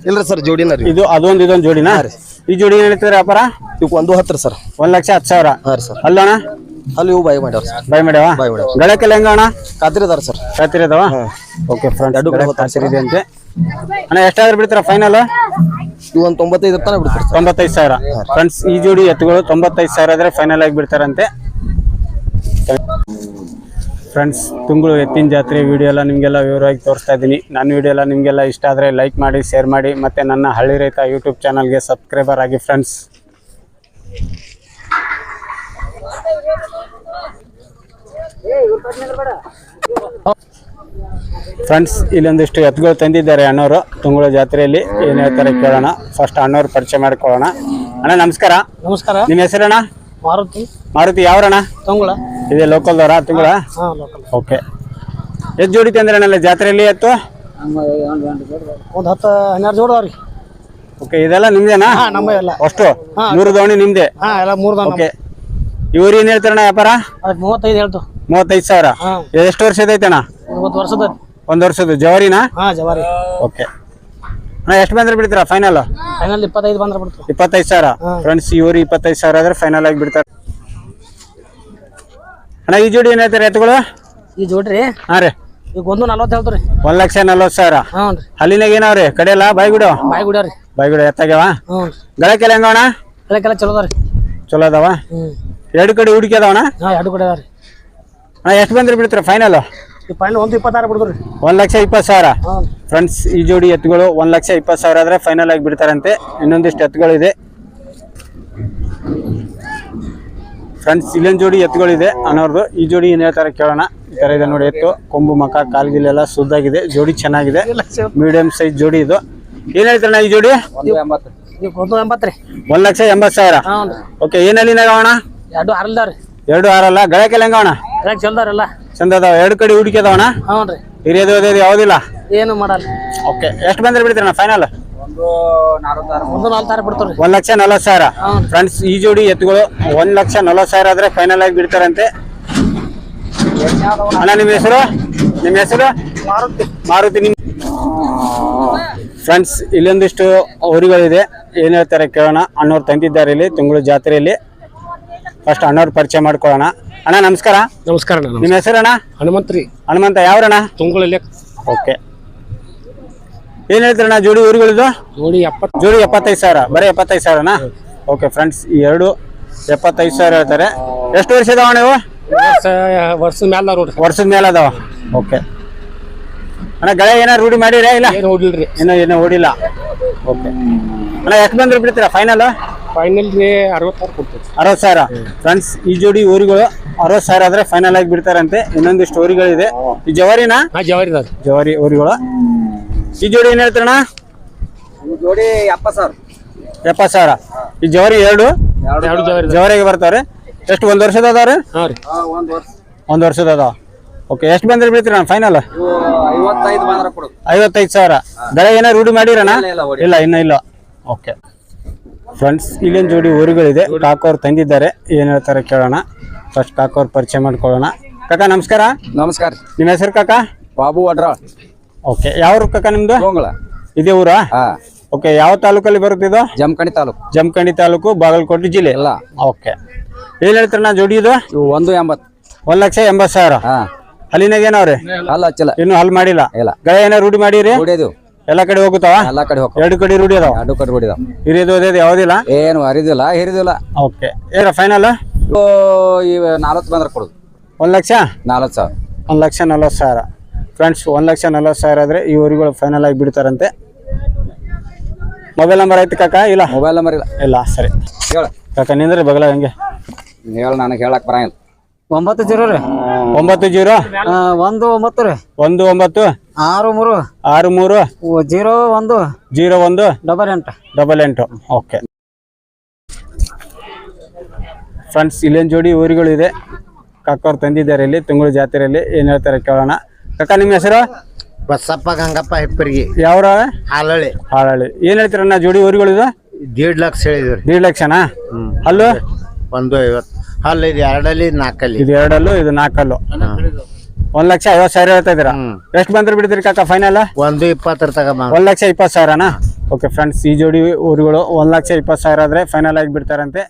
ಇಲ್ರಿ ಸರ್ ಜೋಡಿನ ರೀ. ಇದು ಅದೊಂದು ಇದೊಂದು ಜೋಡಿನಾ? ಈ ಜೋಡಿ ಏನ್ ಹೇಳ್ತಾರೆ ವ್ಯಾಪಾರ? ಇವ್ ಒಂದು ಹತ್ರ ಸರ್. ಒಂದ್ ಲಕ್ಷ ಹತ್ತು ಸಾವಿರ. ಹಾಂ ರೀ ಸರ್. ಅಲ್ಲಿ ಇವು ಬಾಯಿ ಮಾಡ್ಯಾರ ಸರ್. ಬೈ ಮಾಡ್ಯಾವ? ಬೈ ಮಾಡ್ಯಾವ ಗಳಕ್ಕೆಲ್ಲ ಹೆಂಗ ಅಣ್ಣ? ಖಾತ್ರಿ ಅದಾರ ಸರ್. ಖಾತಿರಿ ಅದಾವ? ಓಕೆ ಫ್ರೆಂಡ್ಸ್ ಖಾತಿರಿ ಇದೆ ಅಂತೆ. ಅಣ್ಣ ಎಷ್ಟಾದ್ರೂ ಬಿಡ್ತಾರ ಫೈನಲ್ ಇವು ಒಂದು ತೊಂಬತ್ತೈದು ತನಕ ಬಿಡ್ತೀರಿ ಸರ್. ತೊಂಬತ್ತೈದು ಸಾವಿರ. ಫ್ರೆಂಡ್ಸ್ ಈ ಜೋಡಿ ಎತ್ತುಗಳು ತೊಂಬತ್ತೈದು ಸಾವಿರ ಆದ್ರೆ ಫೈನಲ್ ಆಗಿ ಬಿಡ್ತಾರಂತೆ. ಫ್ರೆಂಡ್ಸ್ ತುಂಗಳು ಎತ್ತಿನ ಜಾತ್ರೆ ವಿಡಿಯೋ ಎಲ್ಲ ನಿಮಗೆಲ್ಲ ವಿವರವಾಗಿ ತೋರಿಸ್ತಾ ಇದ್ದೀನಿ. ನನ್ನ ವಿಡಿಯೋ ಎಲ್ಲ ನಿಮಗೆಲ್ಲ ಇಷ್ಟ ಆದರೆ ಲೈಕ್ ಮಾಡಿ ಶೇರ್ ಮಾಡಿ ಮತ್ತು ನನ್ನ ಹಳ್ಳಿ ರೈತ ಯೂಟ್ಯೂಬ್ ಚಾನಲ್ಗೆ ಸಬ್ಸ್ಕ್ರೈಬರ್ ಆಗಿ ಫ್ರೆಂಡ್ಸ್ ಫ್ರೆಂಡ್ಸ್ ಇಲ್ಲೊಂದಿಷ್ಟು ಎತ್ತುಗಳು ತಂದಿದ್ದಾರೆ ಅಣ್ಣವರು ತುಂಗಳ ಜಾತ್ರೆಯಲ್ಲಿ. ಏನು ಹೇಳ್ತಾರೆ ಕೇಳೋಣ. ಫಸ್ಟ್ ಅಣ್ಣವ್ರು ಪರಿಚಯ ಮಾಡ್ಕೊಳ್ಳೋಣ. ಅಣ್ಣ ನಮಸ್ಕಾರ. ನಮಸ್ಕಾರ. ನಿಮ್ಮ ಹೆಸರಣ್ಣ? ಮಾರುತಿ. ಮಾರುತಿ ಯಾವರಣ್ಣ? ತಂಗುಳ. ಇದೆ ಲೋಕಲ್ದವರ ತುಂಗಳ? ಹಾ ಲೋಕಲ್ ಓಕೆ ಎಷ್ಟು ಜೋಡಿ ತಂದ್ರಣ್ಣ ಜಾತ್ರೆಯಲ್ಲಿ ಎತ್ತು ಒಂದು ಹತ್ತು ಹನ್ನೆರಡು ಜೋಡ ಅದಾವ್ರಿ. ಓಕೆ ಇದೆಲ್ಲ ನಿಮ್ದೇನಾ? ಹಾಂ ನಮ್ಮ ಎಲ್ಲ. ಅಷ್ಟು? ಮೂರು ದೋಣಿ ನಿಮ್ದೆ? ಹಾ ಎಲ್ಲ ಮೂರು ದನ ಓಕೆ ಇವ್ರು ಏನ್ ಹೇಳ್ತಾರಣ್ಣ ವ್ಯಾಪಾರ? ಅದಕ್ಕೆ ಮೂವತ್ತೈದು ಹೇಳ್ತು. ಮೂವತ್ತೈದು ಸಾವಿರ? ಎಷ್ಟು ವರ್ಷದ ಐತಣ್ಣ ಇವತ್ತು ವರ್ಷದ ಒಂದು ವರ್ಷದ ಜವರಿನಾ? ಹಾ ಜವಾರಿ. ಓಕೆ ಎಷ್ಟು ಬಂದ್ರೆ ಬಿಡ್ತೀರಾ? ಫೈನಲ್ ಫೈನಲ್ ಇಪ್ಪತ್ತೈದು ಬಂದ್ರೆ ಬಿಡ್ತಾರೆ ಇಪ್ಪತ್ತೈದು ಸಾವಿರ. ಫ್ರೆಂಡ್ಸ್ ಇವ್ರು ಇಪ್ಪತ್ತೈದು ಸಾವಿರ ಆದ್ರೆ ಫೈನಲ್ ಆಗಿ ಬಿಡ್ತಾರೆ. ಅಣ್ಣ ಈ ಜೋಡಿ ಏನ್ ಹೇಳ್ತಾರೆ ಎತ್ತುಗಳು ಈ ಜೋಡ್ರಿ? ಹಾ ರೀ. ಈಗ ಒಂದು ನಲ್ವತ್ತು ಹೇಳ್ತು ರೀ ಒಂದ್ ಲಕ್ಷ ನಲ್ವತ್ತು ಸಾವಿರ? ಹ್ಞೂ ರೀ. ಅಲ್ಲಿನಾಗ ಏನಾವ್ರಿ ಕಡೆಯಲ್ಲ ಬಾಯ್ಗುಡು? ಬಾಯಿ ಗುಡ್ಯಾವ್ರಿ ಬಾಯ್ಗುಡು ಎತ್ತಾಗ್ಯಾವ? ಹ್ಞೂ ರೀ. ಗಳಕ್ಕೆಲ್ಲ ಹೆಂಗವಣ ಎಲ್ಲಕ್ಕೆಲ್ಲ ಚಲೋ ಅದಾವ್ರಿ. ಚಲೋ ಅದಾವ? ಹ್ಞೂ ಎರಡು ಕಡೆ ಹುಡುಕಿ ಅದಾವಣ ಹಾ ಎರಡು ಕಡೆ ಅದಾವ್ರಿ. ಅಣ್ಣ ಎಷ್ಟು ಬಂದ್ರೆ ಬಿಡ್ತೀರಾ? ಫೈನಲ್ ಫೈನಲ್ ಒಂದು ಇಪ್ಪತ್ತಾರು ಬಿಡ್ದ್ರಿ. ಒಂದ್ ಲಕ್ಷ ಇಪ್ಪತ್ತು ಸಾವಿರ. ಫ್ರೆಂಡ್ಸ್ ಈ ಜೋಡಿ ಎತ್ತುಗಳು ಒಂದ್ ಲಕ್ಷ ಇಪ್ಪತ್ತು ಸಾವಿರ ಆದ್ರೆ ಫೈನಲ್ ಆಗಿ ಬಿಡ್ತಾರಂತೆ. ಇನ್ನೊಂದಿಷ್ಟು ಎತ್ತುಗಳಿದೆ. ಫ್ರೆಂಡ್ಸ್ ಇಲ್ಲೊಂದು ಜೋಡಿ ಎತ್ತುಗಳಿದೆ ಅನ್ನೋರ್ದು. ಈ ಜೋಡಿ ಏನ್ ಹೇಳ್ತಾರೆ ಕೇಳೋಣ. ಈ ತರ ಇದೆ ನೋಡಿ ಎತ್ತು. ಕೊಂಬು ಮಕ ಕಾಲ್ಗಿಲೆಲ್ಲ ಸುದ್ದಾಗಿದೆ. ಜೋಡಿ ಚೆನ್ನಾಗಿದೆ. ಮೀಡಿಯಂ ಸೈಜ್ ಜೋಡಿ ಇದು. ಏನ್ ಹೇಳ್ತಾರೆ ಈ ಜೋಡಿ? ಒಂದು ಎಂಬತ್ತು. ರೀ ಒಂದ್ ಲಕ್ಷ ಎಂಬತ್ತು ಸಾವಿರ. ಹ್ಞೂ ರೀ ಓಕೆ ಏನಲ್ಲಿ ಅಣ್ಣ? ಎರಡು ಆರಲ್ದಾವ್ರಿ. ಎರಡು ಆರಲ್ಲ. ಗಳಕ್ಕೆಲ್ಲ ಹೆಂಗವಣ ಎಲ್ಲ ಚಲ್ದಾವ್ರೆಲ್ಲ. ಚಂದ ಅದಾವ ಎರಡು ಕಡೆ ಹುಡುಕಿ ಅದಾವಣ ಹಿರಿಯದು ಅದೇದು ಯಾವುದಿಲ್ಲ? ಏನು ಮಾಡಲ್ಲ. ಓಕೆ. ಎಷ್ಟು ಬಂದ್ರೆ ಬಿಡ್ತೀರಣ್ಣ ಫೈನಲ್ ಒಂದು ನಾಲ್ಕು ಒಂದ್ ಲಕ್ಷ ನಲವತ್ತು ಸಾವಿರ. ಫ್ರೆಂಡ್ಸ್ ಈ ಜೋಡಿ ಎತ್ತುಗಳು ಒಂದ್ ಲಕ್ಷ ನಲವತ್ತು ಸಾವಿರ ಆದ್ರೆ ಫೈನಲ್ ಆಗಿ ಬಿಡ್ತಾರಂತೆ. ಅಣ್ಣ ನಿಮ್ಮ ಹೆಸರು? ನಿಮ್ಮ ಹೆಸರು? ಮಾರುತಿ. ಮಾರುತಿ ನಿಮ್ ಫ್ರೆಂಡ್ಸ್ ಇಲ್ಲೊಂದಿಷ್ಟು ಊರುಗಳಿದೆ. ಏನ್ ಹೇಳ್ತಾರೆ ಕೇಳೋಣ. ಅಣ್ಣವ್ರು ತಂದಿದ್ದಾರೆ ಇಲ್ಲಿ ತುಂಗಳು ಜಾತ್ರೆಯಲ್ಲಿ. ಫಸ್ಟ್ ಅಣ್ಣವ್ರ ಪರಿಚಯ ಮಾಡ್ಕೊಳ್ಳೋಣ. ಅಣ್ಣ ನಮಸ್ಕಾರ. ನಮಸ್ಕಾರ ಅಣ್ಣ. ನಿಮ್ಮ ಹೆಸರಣ್ಣ ಹನುಮಂತ್ರಿ. ಹನುಮಂತ ಯಾವ್ರಣ್ಣ? ತುಂಗುಳಲ್ಲಿ. ಓಕೆ. ಏನ್ ಹೇಳ್ತಾರಣ್ಣ ಜೋಡಿ ಊರುಗಳದ್ದು? ಜೋಡಿ ಎಪ್ಪತ್ತು ಜೋಡಿ ಎಪ್ಪತ್ತೈದು ಸಾವಿರ ಬರೀ ಎಪ್ಪತ್ತೈದು ಸಾವಿರನಾ? ಓಕೆ ಫ್ರೆಂಡ್ಸ್ ಈ ಎರಡು ಎಪ್ಪತ್ತೈದು ಸಾವಿರ ಹೇಳ್ತಾರೆ. ಎಷ್ಟು ವರ್ಷ ಇದಾವ ನೀವು ವರ್ಷ ವರ್ಷದ ಮೇಲೆ ನೋಡ್ರಿ. ವರ್ಷದ ಮೇಲೆ ಅದಾವ. ಓಕೆ. ಅಣ್ಣ ಗಳೆ ಏನಾರು ರೂಢಿ ಮಾಡಿರ ಇಲ್ಲ? ಏನು ಹೋಗಿಲ್ರಿ ಇನ್ನೂ ಏನೂ ಓಡಿಲ್ಲ ಓಕೆ. ಅಣ್ಣ ಎಷ್ಟು ಬಂದ್ರೆ ಬಿಡ್ತೀರಾ? ಫೈನಲ್ ಫೈನಲ್ ರೀ ಅರವತ್ತಾರು ಕೊಡ್ತೀವಿ. ಅರವತ್ತು ಸಾವಿರ. ಫ್ರೆಂಡ್ಸ್ ಈ ಜೋಡಿ ಊರಿಗಳು ಅರವತ್ತು ಸಾವಿರ ಆದ್ರೆ ಫೈನಲ್ ಆಗಿ ಬಿಡ್ತಾರಂತೆ. ಇನ್ನೊಂದಿಷ್ಟು ಊರಿಗಳಿದೆ. ಈ ಜವಾರಿನಾ? ಹಾ ಜವಾರಿ ಊರಿಗಳು ಜವಾರಿ ಊರಿಗಳು. ಈ ಜೋಡಿ ಏನ್ ಹೇಳ್ತಾರಣ್ಣ ಜೋಡಿ ಎಪ್ಪತ್ತು ಸಾವಿರ. ಎಪ್ಪತ್ತು ಸಾವಿರ. ಈ ಜವಾರಿ ಎರಡು? ಎರಡು ಜವಾರಿ ಜವರಿಗೆ ಬರ್ತಾವ್ರೆ. ಎಷ್ಟು ಒಂದು ವರ್ಷದ ಅದಾವ್ರಿ? ಹಾಂ ರೀ. ಒಂದು ವರ್ಷದ ಅದಾವ. ಓಕೆ ಎಷ್ಟು ಬಂದ್ರೆ ಬಿಡ್ತೀರ ಫೈನಲ್ ಐವತ್ತೈದು ಸಾವಿರ. ದರ ಏನೋ ರೂಢಿ ಮಾಡಿರಣ್ಣ? ಇಲ್ಲ ಇನ್ನ ಇಲ್ಲ. ಓಕೆ ಫ್ರೆಂಡ್ಸ್ ಇಲ್ಲೊಂದು ಜೋಡಿ ಊರುಗಳಿದೆ. ಕಾಕೋರ್ ತಂದಿದ್ದಾರೆ. ಏನ್ ಹೇಳ್ತಾರೆ ಕೇಳೋಣ. ಫಸ್ಟ್ ಕಾಕೋರ್ ಪರಿಚಯ ಮಾಡ್ಕೊಳ್ಳೋಣ. ಕಾಕ ನಮಸ್ಕಾರ. ನಮಸ್ಕಾರ. ನಿಮ್ಮ ಹೆಸರು ಕಾಕ? ಬಾಬು ವಡ್ರಾ. ಓಕೆ ಯಾವ ಕಾಕ ನಿಮ್ದು? ಗೊಂಗಳ. ಇದೇ ಊರ? ಹಾ. ಓಕೆ ಯಾವ ತಾಲೂಕಲ್ಲಿ ಬರುತ್ತೆ ಇದು? ಜಮಖಂಡಿ ತಾಲೂಕು. ಜಮಖಂಡಿ ತಾಲೂಕು ಬಾಗಲಕೋಟೆ ಜಿಲ್ಲೆ. ಅಲ್ಲ ಓಕೆ ಏನ್ ಹೇಳ್ತಾರೆ ನಾ ಜೋಡಿ ಇದು? ಇವು ಒಂದು ಎಂಬತ್ತು. ಒಂದ್ ಲಕ್ಷ ಎಂಬತ್ತು ಸಾವಿರ. ಹಾ. ಅಲ್ಲಿನಾಗ ಏನವ್ರಿ? ಅಲ್ಲ ಹಚ್ಚಿಲ್ಲ. ಇನ್ನು ಹಲ್ ಮಾಡಿಲ್ಲ. ಇಲ್ಲ. ಗಳ ಏನಾರು ರೂಢಿ ಮಾಡಿರಿ? ಹೊಡಿಯೋದು ಎಲ್ಲ ಕಡೆ ಹೋಗುತ್ತಾವ? ಎಲ್ಲ ಕಡೆ ಹೋಗ ಎರಡು ಕಡೆ ರೂಢಿ ಅದಾವ? ಎರಡು ಕಡೆ ರೂಢಿ ಅದಾವ. ಹಿರಿದು ಅದೇ ಯಾವುದಿಲ್ಲ? ಏನು ಅರಿದಿಲ್ಲ ಹಿರಿದಿಲ್ಲ. ಓಕೆ. ಏನ ಫೈನಲ್ ಇವು ಇವ ನಾಲ್ವತ್ತು ಬಂದ್ರ ಕೊಡುದು. ಒಂದ್ ಲಕ್ಷ? ನಾಲ್ವತ್ತು ಸಾವಿರ. ಒಂದ್ ಲಕ್ಷ ನಲ್ವತ್ತು ಸಾವಿರ. ಫ್ರೆಂಡ್ಸ್ ಒಂದ್ ಲಕ್ಷ ನಲ್ವತ್ತು ಸಾವಿರ ಆದ್ರೆ ಈ ಊರಿಗಳು ಫೈನಲ್ ಆಗಿ ಬಿಡ್ತಾರಂತೆ. ಮೊಬೈಲ್ ನಂಬರ್ ಐತಿ ಕಾಕ? ಇಲ್ಲ? ಮೊಬೈಲ್ ನಂಬರ್ ಇಲ್ಲ. ಇಲ್ಲ ಸರಿ. ಹೇಳ. ಕಾಕ ನಿಂದ್ರೆ ಬಗಲ ಹಂಗೆ. ಹೇಳ ನನಗೆ ಹೇಳಕ್ ಬರಂಗಿಲ್ಲ. ಒಂಬತ್ತು ಜೀರೋ ರೀ. ಒಂಬತ್ತು ಜೀರೋ? ಆ, ಒಂದು ಒಂಬತ್ತು ರೀ. ಒಂದು ಒಂಬತ್ತು? ಆರು ಮೂರು. ಆರು ಮೂರು? ಓ, ಜೀರೋ ಒಂದು. ಜೀರೋ ಒಂದು? ಡಬಲ್ ಎಂಟು. ಡಬಲ್ ಎಂಟು. ಓಕೆ. ಫ್ರೆಂಡ್ಸ್ ಇಲ್ಲೊಂದು ಜೋಡಿ ಊರುಗಳಿದೆ. ಇದೆ ಕಾಕೋರು ತಂದಿದ್ದಾರೆ ಇಲ್ಲಿ ತಿಂಗಳು ಜಾತ್ರೆಯಲ್ಲಿ. ಏನು ಹೇಳ್ತಾರೆ ಕೇಳೋಣ. ಕಾಕ ನಿಮ್ಮ ಹೆಸರು? ಬಸಪ್ಪ ಗಂಗಪ್ಪ ಹೆಪ್ಪರಿಗೆ ಯಾವ್ರ? ಹಾಲಳಿ ಹಾಳಹಳ್ಳಿ ಏನು ಹೇಳ್ತೀರಣ್ಣ ಜೋಡಿ ಊರುಗಳಿದೆ? ದೀಡ್ ಲಕ್ಷ ಹೇಳಿದ್ರಿ ದೀಡ್ ಲಕ್ಷನಾ? ಅಲ್ಲೂ ಒಂದು ಐವತ್ತು. ಅಲ್ಲ ಇದು ಎರಡಲ್ಲಿ ನಾಲ್ಕಲ್ಲಿ? ಇದು ಎರಡಲ್ಲೂ ಇದು ನಾಲ್ಕಲ್ಲು. ಒಂದ್ ಲಕ್ಷ ಐವತ್ ಸಾವಿರ ಹೇಳ್ತಾ ಇದ್ದೀರಾ? ಎಷ್ಟು ಬಂದ್ರೆ ಬಿಡ್ತೀರಿ ಕಾಕ ಫೈನಲ್ ಒಂದು ಇಪ್ಪತ್ತರ ತಗೊಂಬ ಒಂದ್ ಲಕ್ಷ ಇಪ್ಪತ್ತು ಸಾವಿರನಾ? ಓಕೆ ಫ್ರೆಂಡ್ಸ್ ಈ ಜೋಡಿ ಊರುಗಳು ಒಂದ್ ಲಕ್ಷ ಇಪ್ಪತ್ತು ಸಾವಿರ ಆದ್ರೆ ಫೈನಲ್ ಆಗಿ ಬಿಡ್ತಾರಂತೆ.